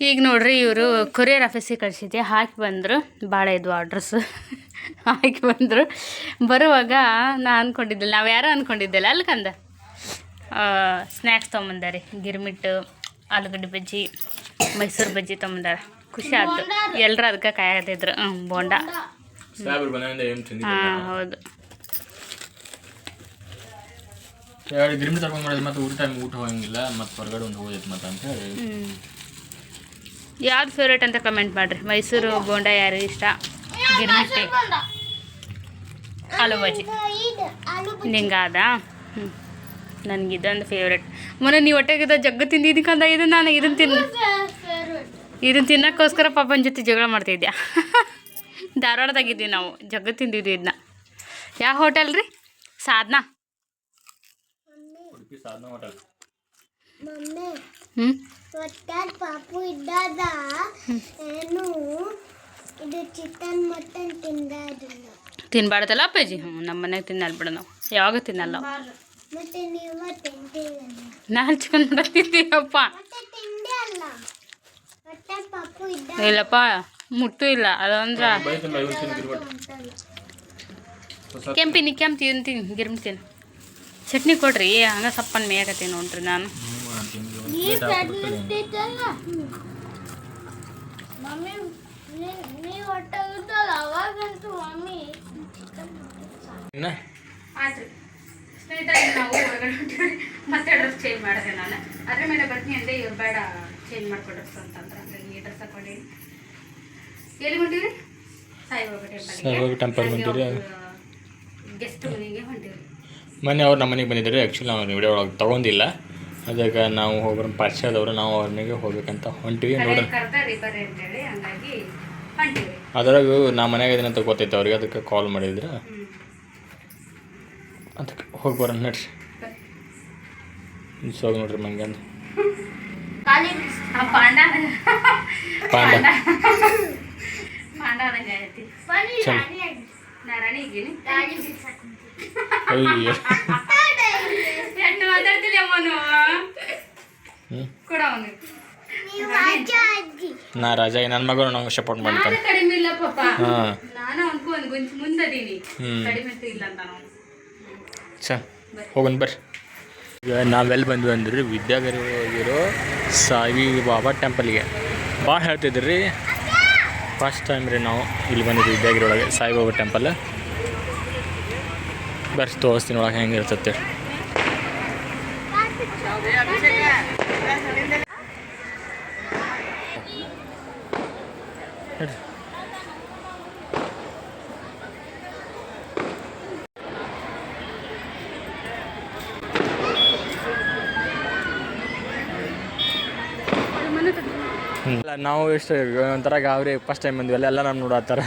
ಈಗ ನೋಡ್ರಿ ಇವರು ಕೊರಿಯರ್ ಆಫೀಸಿಗೆ ಕಳಿಸಿದ್ದೆ. ಹಾಕಿ ಬಂದರು. ಭಾಳ ಇದ್ವು ಆರ್ಡ್ರಸ್ ಹಾಕಿ ಬಂದರು. ಬರುವಾಗ ನಾ ಅಂದ್ಕೊಂಡಿದ್ದಿಲ್ಲ ನಾವು ಯಾರೋ ಅಂದ್ಕೊಂಡಿದ್ದಿಲ್ಲ ಅಲ್ಕಂದ ಸ್ನ್ಯಾಕ್ಸ್ ತೊಗೊಂಬಂದಾರೆ. ಗಿರ್ಮಿಟ್ಟು ಆಲೂಗಡ್ಡೆ ಬಜ್ಜಿ ಮೈಸೂರು ಬಜ್ಜಿ ತೊಗೊಂಬಂದಾರ. ಖುಷಿ ಆಯ್ತು. ಎಲ್ಲರೂ ಅದಕ್ಕೆ ಕಾಯೋದಿದ್ರು ಹ್ಞೂ ಬೋಂಡ. ಹಾಂ ಹೌದು. ಎರಡು ಗಿರ್ಮಿ ತಗೊಂಡ್ ಮಾಡಿದ್ರೆ ಮತ್ತೆ ಊಟ ಟೈಮ್ ಊಟ ಹೋಗಂಗಿಲ್ಲ ಮತ್ತೆ ಹೊರಗಡೆ ಒಂದು ಹೋಗೈತೆ ಮತ್ತೆ ಅಂತ ಹೇಳಿ. ಯಾವ್ದು ಫೇವ್ರೇಟ್ ಅಂತ ಕಮೆಂಟ್ ಮಾಡಿರಿ. ಮೈಸೂರು ಬೋಂಡ ಯಾರು ಇಷ್ಟ? ಗಿರ್ಮಿಟ್ಟಿ. ಆಲೂ ಬಜ್ಜಿ ನಿಂಗಾದ? ಹ್ಞೂ ನನಗೆ ಇದೊಂದು ಫೇವ್ರೇಟ್ ಮೊನ್ನೆ ನೀವು ಹೊಟ್ಟೆಗಿದ್ದ ಜಗ್ಗ ತಿಂದಿದ್ದಕ್ಕಂದ ಇದು ನಾನು ಇದನ್ನು ತಿನ್ನ ಇದನ್ನು ತಿನ್ನೋಕ್ಕೋಸ್ಕರ ಪಾಪನ ಜೊತೆ ಜಗಳ ಮಾಡ್ತಿದ್ದೆ ಧಾರವಾಡದಾಗಿದ್ವಿ ನಾವು. ಜಗ್ಗ ತಿಂದಿದ್ವಿ ಇದನ್ನ ಯಾವ ಹೋಟೆಲ್ ರೀ? ಸಾಧನಾ? ಉಡುಪಿ ಸಾಧನ ಹೋಟೆಲ್ ಮಮ್ಮಿ ಹ್ಞೂ ಹೊಟ್ಟೆಲ್ ಪಾಪು ಇದ್ದಾಗ ಏನು ಇದು ಚಿಕನ್ ಮಟನ್ ತಿಂದಾಡಿಲ್ಲ ತಿನ್ಬಾರ್ದಲ್ಲ ಅಪ್ಪಾಜಿ ಹ್ಞೂ ನಮ್ಮ ಮನೆಗೆ ತಿನ್ನಲ್ಲ ಬಿಡು ನಾವು ಯಾವಾಗ ತಿನ್ನಲ್ಲ ನಾವು. ಮತ್ತೆ ನೀವು ತಿಂದಿಲ್ಲ ನಾನು ಚಿಕನ್ ಮಟನ್ ತಿಂತೀವಪ್ಪ ಮತ್ತೆ ತಿಂದೆ ಅಲ್ಲ ಹೊಟ್ಟೆ ಪಾಪು ಇದ್ದಾಗ ಇಲ್ಲಪ್ಪ ಮುಟ್ಟು ಇಲ್ಲ ಅದಂದ್ರೆ ಬೈತಂಬ ಐವತ್ತು ತಿಂದು ಗಿರ್ಬಟ್ ಕೆಂಪಿನಿ ಕೆಂಪು ತಿಂತೀನಿ ಗಿರ್ಮ್ ತಿನ್ ಚಟ್ನಿ ಕೊಡ್ರಿ ಹಂಗ ಸಪ್ಪನ್ ಮೇಯಕತ್ತೀನಿ ನೋಡ್ರಿ ನಾನು. ಮಮ್ಮಿ ನೀವು ಹೊರಗಡೆ ಹೊಂಟಿವಿ ಮತ್ತೆ ಡ್ರೆಸ್ ಚೇಂಜ್ ಮಾಡಿದೆ ನಾನು. ಅದ್ರ ಮೇಲೆ ಬರ್ತೀನಿ ಅಂದೆ ಇವ್ರು ಬೇಡ ಚೇಂಜ್ ಮಾಡ್ಕೊ ಡ್ರೆಸ್ ಅಂತಂದ್ರೆ ಹಾಗಾಗಿ ಡ್ರೆಸ್ ಹಾಕೊಂಡಿನಿ ಎಲ್ಲಿ ಹೊಂಟಿವಿ ಸಾಯಿಬಾಬಾ ಟೆಂಪಲ್. ಗೆಸ್ಟ್ ಮನೆಗೆ ಹೊಂಟಿವಿ ಮೊನ್ನೆ ಅವ್ರು ನಮ್ಮ ಮನೆಗೆ ಬಂದಿದ್ರು. ಆ್ಯಕ್ಚುಲಿ ನಾವು ವಿಡಿಯೋ ಒಳಗೆ ತೊಗೊಂಡಿಲ್ಲ. ಅದಕ್ಕೆ ನಾವು ಹೋಗ್ರ ಪರಿಚಯದವರು ನಾವು ಅವ್ರ ಮನೆಗೆ ಹೋಗ್ಬೇಕಂತ ಹೊಂಟಿವಿ. ನೋಡಿ ಅದ್ರಾಗ ನಾ ಮನ್ಯಾಗ ಇದನ್ನ ಅಂತ ಗೊತ್ತೈತೆ ಅವ್ರಿಗೆ. ಅದಕ್ಕೆ ಕಾಲ್ ಮಾಡಿದ್ರೆ. ಅದಕ್ಕೆ ಹೋಗಿ ಬರೋಣ ನಡ್ರಿ ಸೋಗಿ ನೋಡ್ರಿ ಮಂಗ್ಯಾಂದು ಆ ಪಾಂಡ. ಪಾಂಡ. ಕೊಡ ಅವನು ನೀವು ಅಜ್ಜ ಅಜ್ಜಿ ನಾ ರಾಜ ನನ್ನ ಮಗಳು ನಂಗೆ ಸಪೋರ್ಟ್ ಮಾಡ್ತಾನೆ. ಕಡಿಮೆ ಇಲ್ಲ ಪಾಪ. ನಾನು ಅನ್ಕೊಂಡು ಗುಂಚ್ ಮುಂದದೀನಿ. ಕಡಿಮೆ ಇಲ್ಲ ಅಂತ ನಾನು. ಚ ಹೋಗೋಣ ಬರ್ರಿ. ಈಗ ನಾವೆಲ್ಲಿ ಬಂದ್ವಿ ಅಂದ್ರೆ ವಿದ್ಯಾಗರಿ ಹೋಗಿರೋ ಸಾಯಿ ಬಾಬಾ ಟೆಂಪಲ್ಗೆ ಭಾಳ ಹೇಳ್ತಿದ್ರಿ. ಫಸ್ಟ್ ಟೈಮ್ ರೀ ನಾವು ಇಲ್ಲಿ ಬಂದಿದ್ವಿ ವಿದ್ಯಾಗಿರಿ ಒಳಗೆ ಸಾಯಿಬಾಬಾ ಟೆಂಪಲ್ ಬರ್ರಿ ತೋರಿಸ್ತೀನಿ ಒಳಗೆ ಹೆಂಗೆ ನಾವು ಎಷ್ಟು ಒಂಥರ ಗಾವ್ರಿ ಫಸ್ಟ್ ಟೈಮ್ ಬಂದ್ವಿ ಎಲ್ಲ ನಾನು ನೋಡತ್ತಾರ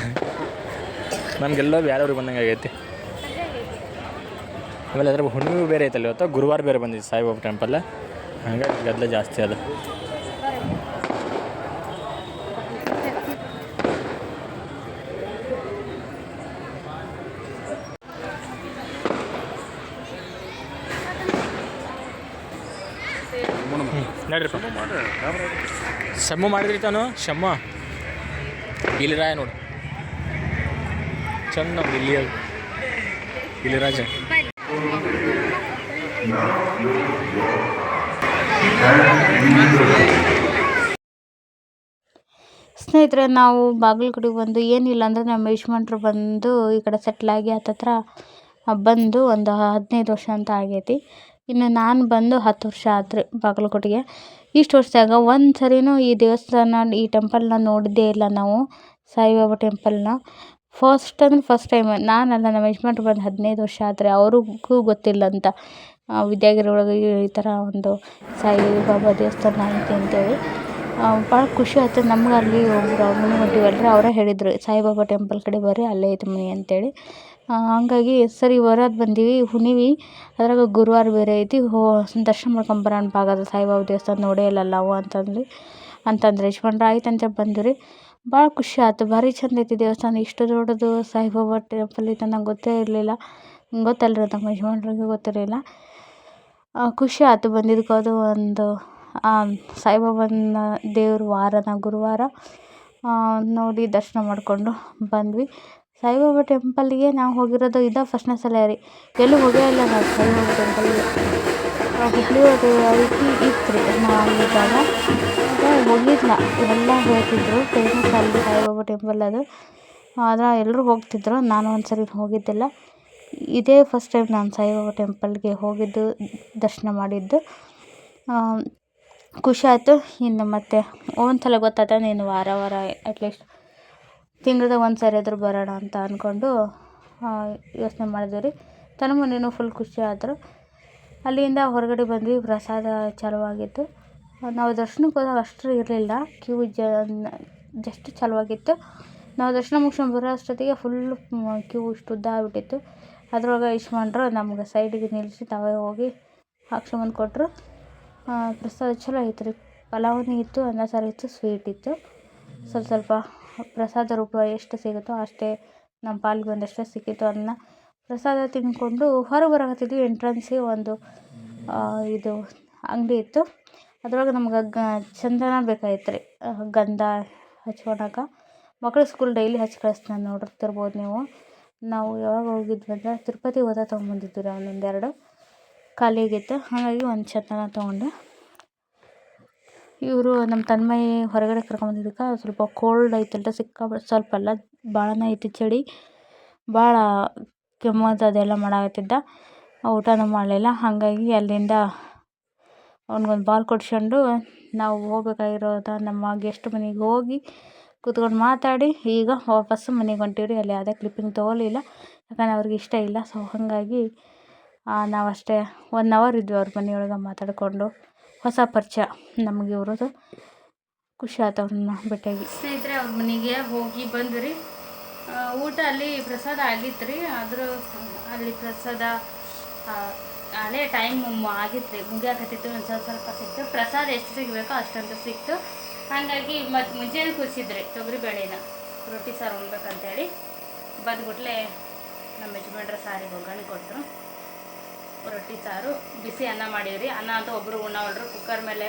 ನಮಗೆಲ್ಲೋ ಬೇರೆಯವ್ರಿಗೆ ಬಂದಂಗೆ ಆಗೈತಿ. ಆಮೇಲೆ ಅದ್ರ ಹುಣ್ಣಿಮೆ ಬೇರೆ ಐತಲ್ಲ ಇವತ್ತು, ಗುರುವಾರ ಬೇರೆ ಬಂದಿದೆ ಸಾಯಿಬಾಬಾ ಟೆಂಪಲ್ ಹಂಗಾಗಿ ಗದ್ದಲ ಜಾಸ್ತಿ ಅದು. ನಡ್ರಿ ಶಮ್ಮು ಮಾಡಿದ್ರಿ ತಾನು? ಶಮ್ಮ. ಇಲ್ಲಿ ರಾಯ ನೋಡು. ಚಂದ ಇಲ್ಲಿ. ಇಲ್ಲಿ ರಾಜ. ಸ್ನೇಹಿತರೆ, ನಾವು ಬಾಗಲಕೋಟೆಗೆ ಬಂದು ಏನಿಲ್ಲ ಅಂದರೆ ನಮ್ಮ ಯಜಮಾನ್ರು ಬಂದು ಈ ಕಡೆ ಸೆಟ್ಲಾಗಿ ಹತ್ತತ್ರ ಬಂದು ಒಂದು ಹದಿನೈದು ವರ್ಷ ಅಂತ ಆಗೈತಿ. ಇನ್ನು ನಾನು ಬಂದು ಹತ್ತು ವರ್ಷ ಆದರೆ ಬಾಗಲಕೋಟೆಗೆ ಇಷ್ಟು ವರ್ಷದಾಗ ಒಂದು ಸರಿನೂ ಈ ದೇವಸ್ಥಾನ, ಈ ಟೆಂಪಲ್ನ ನೋಡಿದ್ದೇ ಇಲ್ಲ ನಾವು, ಸಾಯಿಬಾಬಾ ಟೆಂಪಲ್ನ ಫಸ್ಟ್ ಅಂದ್ರೆ ಫಸ್ಟ್ ಟೈಮ್ ನಾನಲ್ಲ, ನಮ್ಮ ಯಜಮಾನ್ರು ಬಂದು ಹದಿನೈದು ವರ್ಷ ಆದರೆ ಅವ್ರಿಗೂ ಗೊತ್ತಿಲ್ಲ ಅಂತ. ವಿದ್ಯಾಗಿರಿ ಒಳಗೆ ಈ ಥರ ಒಂದು ಸಾಯಿಬಾಬಾ ದೇವಸ್ಥಾನ ಐತಿ ಅಂತೇಳಿ. ಭಾಳ ಖುಷಿ ಆಯ್ತು. ನಮ್ಗೆ ಅಲ್ಲಿ ಒಬ್ರು ಮನೆ ಹೊಂಟಿವಲ್ರಿ ಅವರೇ ಹೇಳಿದರು ಸಾಯಿಬಾಬಾ ಟೆಂಪಲ್ ಕಡೆ ಬರ್ರಿ, ಅಲ್ಲೇ ಐತೆ ಮನೆ ಅಂತೇಳಿ. ಹಂಗಾಗಿ ಸರಿ ಬರೋದು ಬಂದೀವಿ ಹುಣಿವಿ ಅದ್ರಾಗ ಗುರುವಾರ ಬೇರೆ ಐತಿ. ಹೋ, ದರ್ಶನ ಮಾಡ್ಕೊಂಬರೋಣ ಭಾಗದ ಸಾಯಿಬಾಬಾ ದೇವಸ್ಥಾನ ನೋಡೇ ಇಲ್ಲಲ್ಲ ನಾವು ಅಂತಂದ್ವಿ. ಅಂತಂದ್ರೆ ಯಜಮಾನ್ರು ಆಯ್ತು ಅಂತ ಬಂದು ರೀ. ಭಾಳ ಖುಷಿ ಆಯ್ತು. ಭಾರಿ ಚಂದ ಐತಿ ದೇವಸ್ಥಾನ. ಇಷ್ಟು ದೊಡ್ಡದು ಸಾಯಿಬಾಬಾ ಟೆಂಪಲ್ ಐತೆ ನಂಗೆ ಗೊತ್ತೇ ಇರಲಿಲ್ಲ. ಗೊತ್ತಲ್ರಿ ನಮ್ಮ ಯಜಮಾನ್ರಿಗೆ ಗೊತ್ತಿರಲಿಲ್ಲ. ಖುಷಿ ಆಯ್ತು ಅದು ಒಂದು ಸಾಯಿಬಾಬಾನ ದೇವ್ರ ವಾರನ ಗುರುವಾರ ನೋಡಿ ದರ್ಶನ ಮಾಡಿಕೊಂಡು ಬಂದ್ವಿ. ಸಾಯಿಬಾಬಾ ಟೆಂಪಲ್ಲಿಗೆ ನಾವು ಹೋಗಿರೋದು ಇದೇ ಫಸ್ಟ್ನೇ ಸಲ ರೀ. ಎಲ್ಲೂ ಹೋಗೇ ಇಲ್ಲ ನಾವು ಸಾಯಿಬಾಬಾ ಟೆಂಪಲ್ಗೆ. ಹುಬ್ಬಳ್ಳಿ ಇತ್ತು ರೀ, ನಾವು ಇದ್ದಾಗ ಹೋಗಿಲ್ಲ ಎಲ್ಲ ಹೇಳ್ತಿದ್ರು ಫೇಮಸ್ ಅಲ್ಲಿ ಸಾಯಿಬಾಬಾ ಟೆಂಪಲ್ ಅದು. ಆದ್ರೆ ಎಲ್ಲರೂ ಹೋಗ್ತಿದ್ರು, ನಾನು ಒಂದು ಸರಿ ಹೋಗಿದ್ದಿಲ್ಲ. ಇದೇ ಫಸ್ಟ್ ಟೈಮ್ ನಾನು ಸಾಯಿಬಾಬಾ ಟೆಂಪಲ್ಗೆ ಹೋಗಿದ್ದು, ದರ್ಶನ ಮಾಡಿದ್ದು. ಖುಷಿ ಆಯಿತು. ಇನ್ನು ಮತ್ತೆ ಒಂದ್ಸಲ ಗೊತ್ತಾಯ್ತು, ನೀನು ವಾರ ವಾರ ಅಟ್ಲೀಸ್ಟ್ ತಿಂಗಳ್ದಾಗ ಒಂದು ಸಾರಿ ಆದರೂ ಬರೋಣ ಅಂತ ಅಂದ್ಕೊಂಡು ಯೋಚನೆ ಮಾಡಿದ್ವಿ ರೀ. ತನ್ನ ಮನೆಯೂ ಫುಲ್ ಖುಷಿ ಆದರು. ಅಲ್ಲಿಂದ ಹೊರಗಡೆ ಬಂದ್ವಿ, ಪ್ರಸಾದ ಚಾಲುವಾಗಿತ್ತು. ನಾವು ದರ್ಶನಕ್ಕೆ ಹೋದಾಗ ಅಷ್ಟು ಇರಲಿಲ್ಲ. ಕ್ಯೂ ಜ ಜಸ್ಟ್ ಚಾಲುವಾಗಿತ್ತು. ನಾವು ದರ್ಶನ ಮುಗಿಸ್ಕೊಂಡು ಬರೋ ಅಷ್ಟೊತ್ತಿಗೆ ಫುಲ್ಲು ಕ್ಯೂ ಇಷ್ಟು ಉದ್ದ ಆಗ್ಬಿಟ್ಟಿತ್ತು. ಅದ್ರೊಳಗೆ ಯಜಮಾನ್ರು ನಮ್ಗೆ ಸೈಡಿಗೆ ನಿಲ್ಲಿಸಿ ತಾವೇ ಹೋಗಿ ಹಾಕ್ಸ್ಕೊಂಬಂದು ಕೊಟ್ಟರು ಪ್ರಸಾದ ಚಲೋ ಐತೆ ರೀ ಪಲಾವ್ನೂ ಇತ್ತು, ಅನ್ನ ಸಾರು ಇತ್ತು, ಸ್ವೀಟ್ ಇತ್ತು. ಸ್ವಲ್ಪ ಸ್ವಲ್ಪ ಪ್ರಸಾದ ರೂಪ ಎಷ್ಟು ಸಿಗುತ್ತೋ ಅಷ್ಟೇ ನಮ್ಮ ಪಾಲಿಗೆ ಬಂದಷ್ಟೇ ಸಿಕ್ಕಿತ್ತು ಅದನ್ನ ಪ್ರಸಾದ ತಿಂದ್ಕೊಂಡು ಹೊರಗೆ ಬರಕತ್ತಿದ್ವಿ. ಎಂಟ್ರೆನ್ಸಿಗೆ ಒಂದು ಇದು ಅಂಗಡಿ ಇತ್ತು. ಅದ್ರೊಳಗೆ ನಮ್ಗೆ ಗ, ಚಂದನ ಬೇಕಾಗಿತ್ತು ರೀ ಗಂಧ ಹಚ್ಕೊಳಕ್ಕೆ ಮಕ್ಳು ಸ್ಕೂಲ್ ಡೈಲಿ ಹಚ್ಚಿ ಕಳಿಸ್ತಾನೆ ನೋಡಿರ್ತಿರ್ಬೋದು ನೀವು. ನಾವು ಯಾವಾಗ ಹೋಗಿದ್ವಿ ಅಂದರೆ ತಿರುಪತಿಗೆ ಹೋದಾಗ ತೊಗೊಂಬಂದಿದ್ವಿ ರೀ ಅವನೊಂದು ಎರಡು ಖಾಲಿ ಆಗಿತ್ತು ಹಾಗಾಗಿ ಒಂದು ಚಂದನ ತೊಗೊಂಡೆ. ಇವರು ನಮ್ಮ ತನ್ಮಯಿ ಹೊರಗಡೆ ಕರ್ಕೊಂಬಂದಿದ್ದಕ್ಕೆ, ಸ್ವಲ್ಪ ಕೋಲ್ಡ್ ಐತಲ್ಲ ಸಿಕ್ಕಾಪಟ್ಟೆ ಸ್ವಲ್ಪ ಅಲ್ಲ ಭಾಳನೇ ಐತಿ ಚಳಿ. ಭಾಳ ಕೆಮ್ಮದು ಅದೆಲ್ಲ ಮಾಡಾಕತ್ತಿದ್ದ. ಊಟನೂ ಮಾಡಲಿಲ್ಲ. ಹಾಗಾಗಿ ಅಲ್ಲಿಂದ ಅವ್ನಿಗೊಂದು ಬಾಲ್ ಕೊಡ್ಸ್ಕೊಂಡು ನಾವು ಹೋಗ್ಬೇಕಾಗಿರೋದು ನಮ್ಮ ಗೆಸ್ಟ್ ಮನೆಗೆ ಹೋಗಿ ಕೂತ್ಕೊಂಡು ಮಾತಾಡಿ, ಈಗ ವಾಪಸ್ಸು ಮನೆಗೆ ಹೊಂಟೀವ್ರಿ. ಅಲ್ಲಿ ಯಾವುದೇ ಕ್ಲಿಪ್ಪಿಂಗ್ ತೊಗೊಳಿಲ್ಲ ಯಾಕಂದ್ರೆ ಅವ್ರಿಗೆ ಇಷ್ಟ ಇಲ್ಲ. ಸೊ ಹಾಗಾಗಿ ನಾವಷ್ಟೇ ಒನ್ ಅವರ್ ಇದ್ವಿ ಅವ್ರ ಮನೆಯೊಳಗೆ ಮಾತಾಡಿಕೊಂಡು. ಹೊಸ ಪರಿಚಯ ನಮಗೆ ಇವ್ರದ್ದು. ಖುಷಿ ಆಯ್ತು ಅವ್ರನ್ನ ಭೇಟಿಯಾಗಿ. ಸ್ನೇಹಿತರೆ, ಅವ್ರ ಮನೆಗೆ ಹೋಗಿ ಬಂದ್ರಿ. ಊಟ ಅಲ್ಲಿ ಪ್ರಸಾದ ಆಗಿತ್ತು ರೀ ಆದರೂ ಅಲ್ಲಿ ಪ್ರಸಾದ ಹಳೆ ಟೈಮ್ ಆಗಿತ್ತು ರೀ ಮುಗಿಯಾಕತ್ತಿತ್ತು. ಒಂದು ಸ್ವಲ್ಪ ಸ್ವಲ್ಪ ಸಿಕ್ತು. ಪ್ರಸಾದ ಎಷ್ಟು ಸಿಗಬೇಕೋ ಅಷ್ಟಂತ ಸಿಕ್ತು. ಹಾಗಾಗಿ ಮತ್ತು ಮುಂಜಾನೆ ಕುದಿಸಿದ್ರಿ ತೊಗರಿಬೇಳೆನ ರೊಟ್ಟಿ ಸಾರು ಉಣ್ಬೇಕಂತೇಳಿ ಬಂದ್ಬಿಟ್ಲೆ ನಮ್ಮ ಯಜಮಾನ್ರ ಸಾರಿಗೆ ಒಗ್ಗರಣೆ ಕೊಟ್ಟರು ರೊಟ್ಟಿ ಸಾರು, ಬಿಸಿ ಅನ್ನ ಮಾಡೀವ್ರಿ. ಅನ್ನ ಅಂತ ಒಬ್ಬರು ಉಣ್ಣವಲ್ರು. ಕುಕ್ಕರ್ ಮೇಲೆ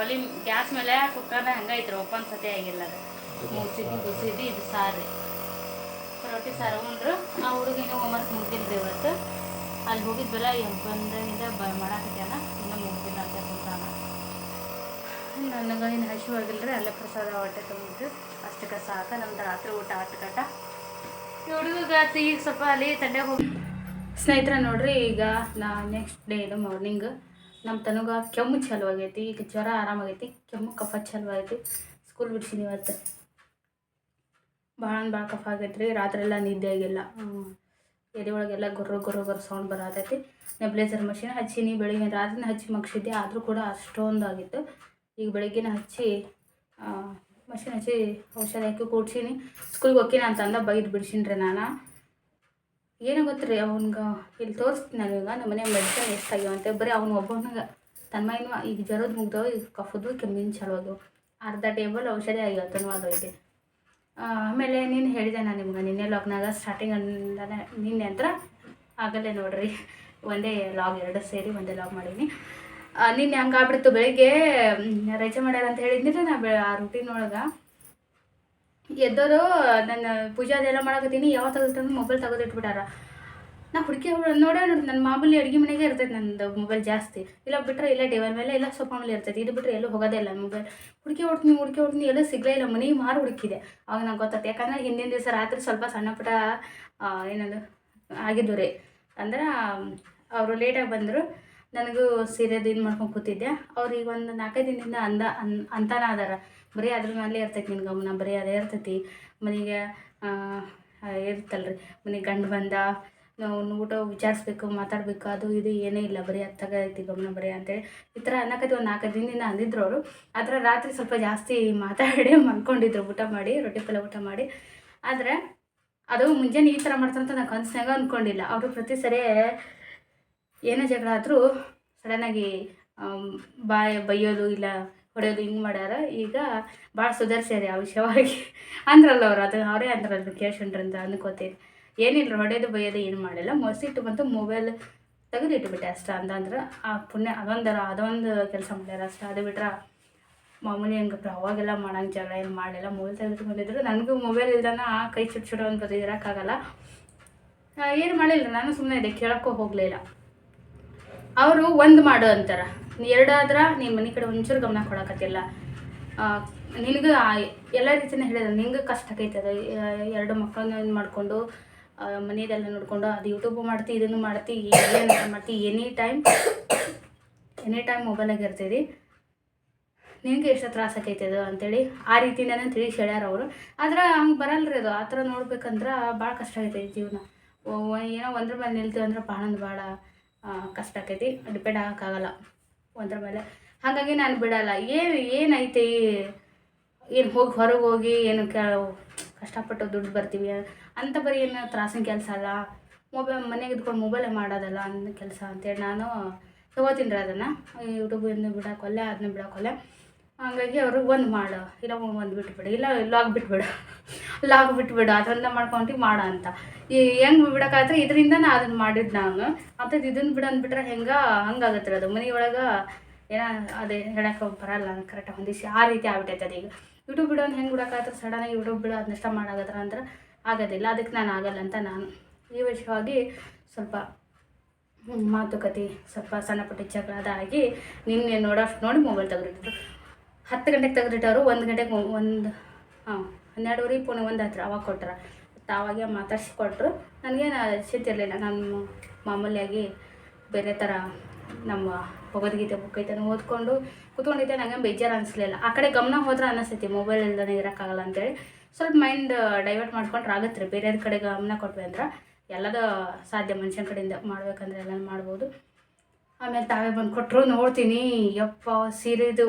ಒಲಿ ಗ್ಯಾಸ್ ಮೇಲೆ ಕುಕ್ಕರ್ನ ಹಂಗೈತ್ರಿ? ಓಪನ್ ಸತಿ ಆಗಿಲ್ಲ ಅದು. ಮುಗಿಸಿದ್ದು ಬಿಸಿದ್ದು ಇದು ಸಾರು. ರೊಟ್ಟಿ ಸಾರು ಉಂಡ್ರು. ಆ ಹುಡುಗಿನ ಹೋಮ್ವರ್ಕ್ ಮುಗಿದ್ರಿ ಇವತ್ತು. ಅಲ್ಲಿ ಹೋಗಿದ್ವಲ್ಲ ಬಂದಾಗಿಂದ ಬ ಮಾಡಾಕತ್ಯಾನ. ಇನ್ನೂ ಮುಗಿದಿಲ್ಲ. ನನಗೆ ಇನ್ನು ಹಸಿವಾಗಿಲ್ರಿ ಅಲ್ಲೇ ಪ್ರಸಾದ ಹೊಟ್ಟೆ ತುಂಬಿದ್ದು, ಅಷ್ಟಕ್ಕೆ ಸಾಕ. ನಮ್ದು ರಾತ್ರಿ ಊಟ ಆಟಕಟ ಹುಡುಗ ಈಗ ಸ್ವಲ್ಪ ಅಲ್ಲಿ ತಂಡೆ ಹೋಗಿ ಸ್ನೇಹಿತರ ನೋಡ್ರಿ, ಈಗ ನಾ ನೆಕ್ಸ್ಟ್ ಡೇ ಇದು ಮಾರ್ನಿಂಗ್ ನಮ್ಮ ತನಗ ಕೆಮ್ಮು ಚಾಲು ಆಗೈತಿ. ಈಗ ಜ್ವರ ಆರಾಮಾಗೈತಿ ಕೆಮ್ಮು, ಕಫ ಚಲೋ ಆಗೈತಿ. ಸ್ಕೂಲ್ ಬಿಡ್ಸೀನಿ ಇವತ್ತು. ಭಾಳ ಭಾಳ ಕಫ ಆಗೈತೆ ರೀ ರಾತ್ರಿ ಎಲ್ಲ ನಿದ್ದೆ ಆಗಿಲ್ಲ. ಎದೆ ಒಳಗೆಲ್ಲ ಗೊರ್ರ ಗೊರ್ರ ಗೊರ್ರ ಸೌಂಡ್ ಬರತೈತಿ. ನೆಬ್ಲೇಸರ್ ಮಷಿನ್ ಹಚ್ಚಿನಿ, ಬೆಳಿಗ್ಗೆ ರಾತ್ರಿ ಹಚ್ಚಿ ಮಗ್ಸಿದ್ದೆ. ಆದರೂ ಕೂಡ ಅಷ್ಟೊಂದು ಆಗಿತ್ತು ಈಗ ಬೆಳಗ್ಗೆನ ಹಚ್ಚಿ ಮಷಿನ್ ಹಚ್ಚಿ ಔಷಧ ಹಾಕಿ ಕೂಡ್ಸೀನಿ. ಸ್ಕೂಲ್ಗೆ ಹೋಗ್ತೀನಿ ಅಂತ ಅಂದ ಬೈದು ರೀ ನಾನು. ಏನೋ ಗೊತ್ತ್ರಿ ಅವ್ನಿಗೆ ಇಲ್ಲಿ ತೋರಿಸ್ತೀನಿ ಈಗ ನಮ್ಮ ಮನೆ ಮೆಡಿಸನ್ ಎಷ್ಟಾಗ್ಯಾವ ಅಂತ. ಬರೀ ಅವ್ನು ಒಬ್ಬನಿಗೆ ಮೈನು ಈಗ ಜ್ವರದ ಮುಗ್ದವು, ಈಗ ಕಫದ್ದು ಕೆಮ್ಮಿನ ಚಲೋದು ಅರ್ಧ ಟೇಬಲ್ ಔಷಧಿ ಆಗ್ಯಾವ ತನ್ವಾದೈತಿ ಆಮೇಲೆ ನೀನು ಹೇಳಿದೆ ನಾನು ನಿಮ್ಗೆ, ನಿನ್ನೆ ಲಾಗ್ನಾಗ ಸ್ಟಾರ್ಟಿಂಗ್ ಅಂದಾನೆ, ನಿನ್ನೆ ಅಂತ ಆಗಲ್ಲೇ ನೋಡ್ರಿ. ಒಂದೇ ಲಾಗ್ ಎರಡು ಸೇರಿ ಒಂದೇ ಲಾಗ್ ಮಾಡೀನಿ. ನಿನ್ನೆ ಹಂಗಾಗ್ಬಿಡ್ತು ಬೆಳಿಗ್ಗೆ ರಜೆ ಮಾಡ್ಯಾರ ಅಂತ ಹೇಳಿದ್ನಿಲ್ಲ ನಾ ಆ ರೂಟೀನ್ ಒಳಗೆ. ಎದ್ದೋರು ನನ್ನ ಪೂಜಾ ಅದೆಲ್ಲ ಮಾಡಕತ್ತೀನಿ ಯಾವ ತೆಗೆದಿಟ್ಟು ಮೊಬೈಲ್ ತೆಗೆದಿಟ್ಬಿಟ್ಟಾರ ನಾ ಹುಡುಕಿ ನೋಡೋ ನೋಡಿ ನನ್ನ ಮಾಮೂಲಿ ಅಡುಗೆ ಮನೆಗೆ ಇರ್ತೈತೆ ನಂದು ಮೊಬೈಲ್ ಜಾಸ್ತಿ. ಇಲ್ಲ ಬಿಟ್ಟರೆ ಇಲ್ಲ ಟೇಬಲ್ ಮೇಲೆ ಇಲ್ಲ ಸೋಫಾ ಮೇಲೆ ಇರ್ತೈತೆ, ಇದು ಬಿಟ್ಟರೆ ಎಲ್ಲೂ ಹೋಗೋದೇ ಇಲ್ಲ ಮೊಬೈಲ್ ಹುಡುಕಿ ಹೊಡ್ತೀನಿ ಹುಡುಕಿ ಹೊಡ್ತೀನಿ ಎಲ್ಲೂ ಸಿಗಲೇ ಇಲ್ಲ, ಮನೆಗೆ ಮಾರು ಹುಡುಕಿದೆ. ಅವಾಗ ನಂಗೆ ಗೊತ್ತಾಯ್ತು ಯಾಕಂದ್ರೆ ಹಿಂದಿನ ದಿವಸ ರಾತ್ರಿ ಸ್ವಲ್ಪ ಸಣ್ಣ ಪುಟ್ಟ ಏನದು ಆಗಿದ್ದು ರೀ. ಅಂದ್ರೆ, ಅವರು ಲೇಟಾಗಿ ಬಂದರು. ನನಗೂ ಸೀರೆದು ಇದು ಮಾಡ್ಕೊಂಡು ಕೂತಿದ್ದೆ. ಅವ್ರು ಒಂದು ನಾಲ್ಕೈದು ದಿನದಿಂದ ಅಂದ ಅನ್ ಅಂತಾನೆ ಅದಾರ. ಬರೀ ಅದ್ರ ಮೇಲೆ ಇರ್ತೈತಿ ನಿನ್ನ ಗಮನ, ಬರೀ ಅದೇ ಇರ್ತೈತಿ. ಮನೆಗೆ ಇರ್ತಲ್ರಿ ಮನೆಗೆ ಗಂಡು ಬಂದ ನಾವು ಊಟ ವಿಚಾರಿಸ್ಬೇಕು, ಮಾತಾಡಬೇಕು, ಅದು ಇದು ಏನೇ ಇಲ್ಲ. ಬರೀ ಅತ್ತಾಗ ಐತಿ ಗಮನ, ಬರೀ ಅಂತೇಳಿ. ಈ ಥರ ಅನ್ನಕತ್ತಿ ಒಂದು ನಾಲ್ಕೈದು ದಿನದಿಂದ ಅಂದಿದ್ರು ಅವರು. ಆದರೆ ರಾತ್ರಿ ಸ್ವಲ್ಪ ಜಾಸ್ತಿ ಮಾತಾಡಿ ಮಲ್ಕೊಂಡಿದ್ರು. ಊಟ ಮಾಡಿ, ರೊಟ್ಟಿ ಪಲ್ಯ ಊಟ ಮಾಡಿ. ಆದರೆ ಅದು ಮುಂಜಾನೆ ಈ ಥರ ಮಾಡ್ತಾರಂತ ನಾನು ಕನಸಿನಾಗ ಅಂದ್ಕೊಂಡಿಲ್ಲ ಅವರು ಪ್ರತಿ ಸರಿ ಏನೇ ಜಗಳ ಆದರೂ ಸಡನ್ನಾಗಿ ಬಾಯ ಬೈಯೋದು ಇಲ್ಲ, ಹೊಡೆಯೋದು ಹಿಂಗೆ ಮಾಡ್ಯಾರ. ಈಗ ಭಾಳ ಸುಧಾರಿಸ್ಯಾರ ಆ ವಿಷಯವಾಗಿ. ಅಂದ್ರಲ್ಲ ಅವ್ರು, ಅದು ಅವರೇ ಅಂದ್ರಲ್ಲ ಕೇಳ್ಸ್ಕೊಂಡ್ರಂತ ಅನ್ಕೋತೀನಿ ಏನಿಲ್ಲ, ಹೊಡೆಯೋದು ಬೈಯೋದು ಏನು ಮಾಡಿಲ್ಲ. ಮೊಸಿಟ್ಟು ಬಂತು ಮೊಬೈಲ್ ತೆಗೆದು ಇಟ್ಬಿಟ್ಟೆ ಅಷ್ಟೇ. ಅಂತಂದ್ರೆ ಆ ಪುಣ್ಯ, ಅದೊಂದರ, ಅದೊಂದು ಕೆಲಸ ಮಾಡ್ಯಾರ ಅಷ್ಟೇ. ಅದು ಬಿಟ್ರೆ ಮಾಮೂಲಿ ಹಂಗೆ ಅವಾಗೆಲ್ಲ ಮಾಡೋಂಗೆ ಜಗಳ ಏನು ಮಾಡಿಲ್ಲ ಮೊಬೈಲ್ ತೆಗೆದುಕೊಂಡಿದ್ರು ನನಗೂ ಮೊಬೈಲ್ ಇಲ್ದನ ಕೈ ಚುಟ್ ಚುಡೋ ಅಂತ ಇರೋಕ್ಕಾಗಲ್ಲ. ಏನು ಮಾಡಿಲ್ಲ. ನಾನು ಸುಮ್ಮನೆ ಇದೆ ಕೇಳೋಕ್ಕೂ ಹೋಗಲಿಲ್ಲ ಅವರು ಒಂದು ಮಾಡು ಅಂತಾರೆ. ಎರಡಾದ್ರೆ ನೀನು ಮನೆ ಕಡೆ ಒಂಚೂರು ಗಮನ ಕೊಡಕತ್ತಿಲ್ಲ. ನಿನಗೆ ಎಲ್ಲ ರೀತಿನ ಹೇಳಿದ್ರು. ನಿಂಗೆ ಕಷ್ಟ ಆಕೈತೆ ಅದು ಎರಡು ಮಕ್ಕಳನ್ನ ಮಾಡ್ಕೊಂಡು ಮಾಡಿಕೊಂಡು ಮನೆಯದೆಲ್ಲ ನೋಡಿಕೊಂಡು, ಅದು ಯೂಟ್ಯೂಬು ಮಾಡ್ತಿ, ಇದನ್ನು ಮಾಡ್ತಿ, ಏನು ಮಾಡ್ತಿ ಎನಿ ಟೈಮ್ ಎನಿ ಟೈಮ್ ಮೊಬೈಲಾಗ ಇರ್ತೀರಿ. ನಿನಗೆ ಎಷ್ಟು ತ್ರಾಸ ಆಕೈತೆ ಅದು ಅಂತೇಳಿ ಆ ರೀತಿಯಿಂದನೇ ತಿಳಿಸಿ ಹೇಳ್ಯಾರ ಅವರು. ಆದ್ರೆ ಹಂಗೆ ಬರಲ್ರಿ ಅದು. ಆ ಥರ ನೋಡ್ಬೇಕಂದ್ರೆ ಭಾಳ ಕಷ್ಟ ಆಗೈತೆ ಜೀವನ. ಏನೋ ಒಂದ್ರ ಮೇಲೆ ನಿಲ್ತೀವಿ ಅಂದ್ರೆ ಭಾಳ ಅಂದ್ರೆ ಭಾಳ ಕಷ್ಟ ಆಕೈತಿ. ಡಿಪೆಂಡ್ ಆಗೋಕ್ಕಾಗಲ್ಲ. ಒಂದ್ರ ಮೇಲೆ. ಹಾಗಾಗಿ ನಾನು ಬಿಡಲ್ಲ. ಏನು, ಏನೈತಿ? ಏನು ಹೋಗಿ, ಹೊರಗೆ ಹೋಗಿ ಏನು ಕ ಕಷ್ಟಪಟ್ಟು ದುಡ್ಡು ಬರ್ತೀವಿ. ಅಂತ ಬರೀ ಏನು ತ್ರಾಸಿನ ಕೆಲಸ ಅಲ್ಲ. ಮೊಬೈಲ್ ಮನೆಗೆ ಇದ್ಕೊಂಡು ಮೊಬೈಲೇ ಮಾಡೋದಲ್ಲ ಅನ್ನೋ ಕೆಲಸ ಅಂತೇಳಿ ನಾನು ತೊಗೋತೀನಿ ರೀ ಅದನ್ನು. ಯೂಟ್ಯೂಬಿಂದ ಬಿಡೋಕೊಲ್ಲ ಅದನ್ನ ಬಿಡೋಕೊಲ್ಲ ಹಾಗಾಗಿ ಅವರು ಒಂದು ಮಾಡು ಇಲ್ಲ ಒಂದು ಬಿಟ್ಬಿಡು, ಇಲ್ಲ ಲಾಗ್ ಬಿಟ್ಬಿಡು ಲಾಗ್ ಬಿಟ್ಬಿಡು, ಅದನ್ನ ಮಾಡ್ಕೊಂಡು ಮಾಡ ಅಂತ. ಈ ಹೆಂಗೆ ಬಿಡೋಕ್ಕಾದ್ರೆ ಇದರಿಂದ ನಾ ಅದನ್ನ ಮಾಡಿದ್ದು ನಾನು. ಅಂಥದ್ದು ಇದನ್ನು ಬಿಡು ಅಂದ್ಬಿಟ್ರೆ ಹೆಂಗೆ ಹಂಗಾಗತ್ತೆ ಅದು. ಮನೆಯೊಳಗೆ ಏನೋ ಅದೇ ಹೇಳಕ್ಕೆ ಬರಲ್ಲ ಕರೆಕ್ಟ್ ಹೊಂದಿಸಿ, ಆ ರೀತಿ ಆಗ್ಬಿಟ್ಟೈತೆ ಅದೀಗ ಈಗ. ಬಿಡು ಅಂತ ಹೆಂಗೆ ಬಿಡೋಕ್ಕಾದ್ರೆ ಸಡನ್ನಾಗಿ ಯೂಟ್ಯೂಬ್ ಬಿಡು, ಅದನ್ನಷ್ಟ ಮಾಡಾಗತ್ರ ಅಂದ್ರೆ ಆಗೋದಿಲ್ಲ. ಅದಕ್ಕೆ ನಾನು ಆಗಲ್ಲ ಅಂತ ನಾನು. ಈ ವಿಷಯವಾಗಿ ಸ್ವಲ್ಪ ಮಾತುಕತೆ, ಸ್ವಲ್ಪ ಸಣ್ಣ ಪುಟ್ಟ ಜಗಳ ಅದಾಗಿ ನಿನ್ನೆ ನೋಡೋಷ್ಟು ನೋಡಿ ಮೊಬೈಲ್ ತೆಗೆದಿಟ್ಟಿದ್ರು ಹತ್ತು ಗಂಟೆಗೆ ತೆಗೆದಿಟ್ಟವರು ಒಂದು ಗಂಟೆಗೆ ಒಂದು ಹಾಂ ಹನ್ನೆರಡುವರೆ ಪುಣೆ ಒಂದು ಹತ್ರ ಅವಾಗ ಕೊಟ್ರ. ತಾವಾಗೆ ಮಾತಾಡ್ಸಿ ಕೊಟ್ಟರು ನನಗೇನು ಸಿಟ್ಟಿರಲಿಲ್ಲ ನಾನು ಮಾಮೂಲಿಯಾಗಿ ಬೇರೆ ಥರ ನಮ್ಮ ಭಗವದ್ಗೀತೆ ಬುಕ್ ಐತೆ ಓದ್ಕೊಂಡು ಕೂತ್ಕೊಂಡಿದ್ದೆ. ನನಗೆ ಬೇಜಾರು ಅನಿಸ್ಲಿಲ್ಲ. ಆ ಕಡೆ ಗಮನ ಹೋದ್ರೆ ಅನ್ನಿಸ್ತೈತಿ ಮೊಬೈಲ್ ಇಲ್ದೇ ಇರೋಕ್ಕಾಗಲ್ಲ ಅಂತೇಳಿ. ಸ್ವಲ್ಪ ಮೈಂಡ್ ಡೈವರ್ಟ್ ಮಾಡ್ಕೊಂಡ್ರೆ ಆಗುತ್ತೆ ರೀ ಬೇರೆಯವ್ರ ಕಡೆ ಗಮನ ಕೊಟ್ವಿ ಅಂದ್ರೆ ಎಲ್ಲದ ಸಾಧ್ಯ. ಮನುಷ್ಯನ ಕಡೆಯಿಂದ ಮಾಡ್ಬೇಕಂದ್ರೆ ಎಲ್ಲ ಮಾಡ್ಬೋದು. ಆಮೇಲೆ ತಾವೇ ಬಂದು ಕೊಟ್ಟರು ನೋಡ್ತೀನಿ. ಯಪ್ಪ, ಸೀರೆದು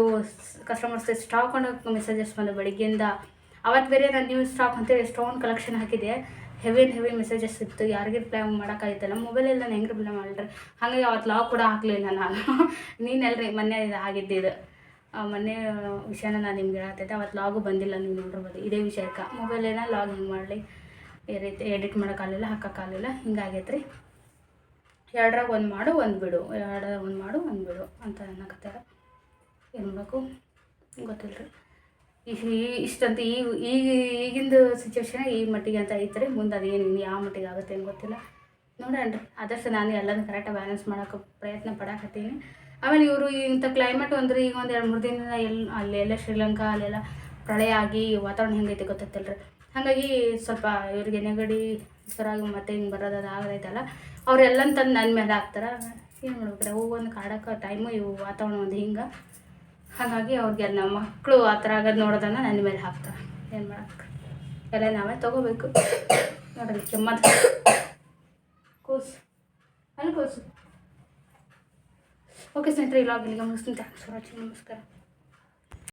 ಕಸ್ಟಮರ್ಸ್ ಸ್ಟಾಕ್ ಅನ್ನೋ ಮೆಸೇಜಸ್ ಬಂದು ಬೆಳಿಗ್ಗೆಯಿಂದ. ಅವತ್ತು ಬೇರೆ ನಾನು ನ್ಯೂ ಸ್ಟಾಕ್ ಅಂತೇಳಿ ಸ್ಟೋನ್ ಕಲೆಕ್ಷನ್ ಹಾಕಿದೆ. ಹೆವಿ ಹೆವಿ ಮೆಸೇಜಸ್ ಇತ್ತು. ಯಾರಿಗೆ ರಿಪ್ಲೈ ಮಾಡೋಕ್ಕಾಗಿತ್ತಲ್ಲ ಮೊಬೈಲಲ್ಲಿ ನಾನು ಹೆಂಗೆ ರಿಪ್ಲೈ ಮಾಡಿರಿ ಹಾಗಾಗಿ ಅವತ್ತು ಲಾಗ್ ಕೂಡ ಹಾಕಲಿಲ್ಲ ನಾನು. ನೀನೆಲ್ರಿ ಮೊನ್ನೆ ಇದು. ಆಗಿದ್ದಿದ್ದು ಮೊನ್ನೆ ವಿಷಯನ ನಾನು ನಿಮ್ಗೆ ಹೇಳ್ತಿದ್ದೆ ಅವತ್ತು ಲಾಗು ಬಂದಿಲ್ಲ ನೀವು ನೋಡಿರ್ಬೋದು ಇದೇ ವಿಷಯಕ್ಕೆ. ಮೊಬೈಲೇನ ಲಾಗ್ ಹೆಂಗೆ ಮಾಡಲಿ? ಈ ರೀತಿ ಎಡಿಟ್ ಮಾಡೋಕ್ಕಾಗಲಿಲ್ಲ ಹಾಕೋಕ್ಕಾಗಲಿಲ್ಲ ಹಿಂಗಾಗೈತೆ ರೀ ಎರಡರಾಗ ಒಂದು ಮಾಡು, ಒಂದು ಬಿಡು. ಎರಡರಾಗ ಒಂದು ಮಾಡು, ಒಂದು ಬಿಡು ಅಂತ ಅನ್ನಕತ್ತಾರ. ಏನು ಮಾಡಬೇಕು? ಗೊತ್ತಿಲ್ಲ ರೀ ಈ ಇಷ್ಟಂತ ಈ ಈಗ ಈಗಿಂದು ಸಿಚುವೇಶನ್ ಈ ಮಟ್ಟಿಗೆ ಅಂತ ಐತ್ರಿ. ಮುಂದೆ ಅದೇನು ಇನ್ನು ಯಾವ ಮಟ್ಟಿಗೆ ಆಗುತ್ತೆ ಏನು ಗೊತ್ತಿಲ್ಲ. ನೋಡೋಣ ಆದಷ್ಟು ನಾನು ಎಲ್ಲದನ್ನು ಕರೆಕ್ಟಾಗಿ ಬ್ಯಾಲೆನ್ಸ್ ಮಾಡೋಕೆ ಪ್ರಯತ್ನ ಪಡಾಕತ್ತೀನಿ. ಆಮೇಲೆ ಇವರು ಇಂಥ ಕ್ಲೈಮೇಟ್ ಅಂದ್ರೆ ಈಗ ಒಂದು ಎರಡು ಮೂರು ದಿನ ಎಲ್ಲ ಅಲ್ಲೆಲ್ಲ ಶ್ರೀಲಂಕಾ, ಅಲ್ಲೆಲ್ಲ ಪ್ರಳಯ ಆಗಿ ವಾತಾವರಣ ಹೆಂಗೈತೆ ಗೊತ್ತೈತಲ್ಲ ರೀ ಹಾಗಾಗಿ ಸ್ವಲ್ಪ ಇವ್ರಿಗೆ ನೆಗಡಿ ಸರಾಗಿ ಮತ್ತೆ ಹಿಂಗೆ ಬರೋದು ಅದು ಆಗೈತಲ್ಲ ಅವರೆಲ್ಲ ತಂದು ನನ್ನ ಮೇಲೆ ಹಾಕ್ತಾರೆ. ಏನು ಮಾಡ್ಬೇಕು ಹೂವು ಒಂದು ಕಾಡಕ್ಕೆ ಟೈಮು ಇವು ವಾತಾವರಣ ಒಂದು ಹಿಂಗೆ. ಹಾಗಾಗಿ ಅವ್ರಿಗೆ ನಮ್ಮ ಮಕ್ಕಳು ಆ ಥರ ಆಗೋದು ನೋಡೋದನ್ನು ನನ್ನ ಮೇಲೆ ಹಾಕ್ತಾರೆ. ಏನು ಮಾಡಕ್ಕೆ ಎಲ್ಲ ನಾವೇ ತೊಗೋಬೇಕು. ನೋಡಿ ಕೆಮ್ಮದ ಕೂಸು. ಅಲ್ಲಿ ಕೂಸು. ಓಕೆ ಸ್ನೇಹಿತರೆ ಇಲ್ಲ ಇಲ್ಲಿಗೆ ಮುಗಿಸ್ತೀನಿ. Thanks for watching. ನಮಸ್ಕಾರ.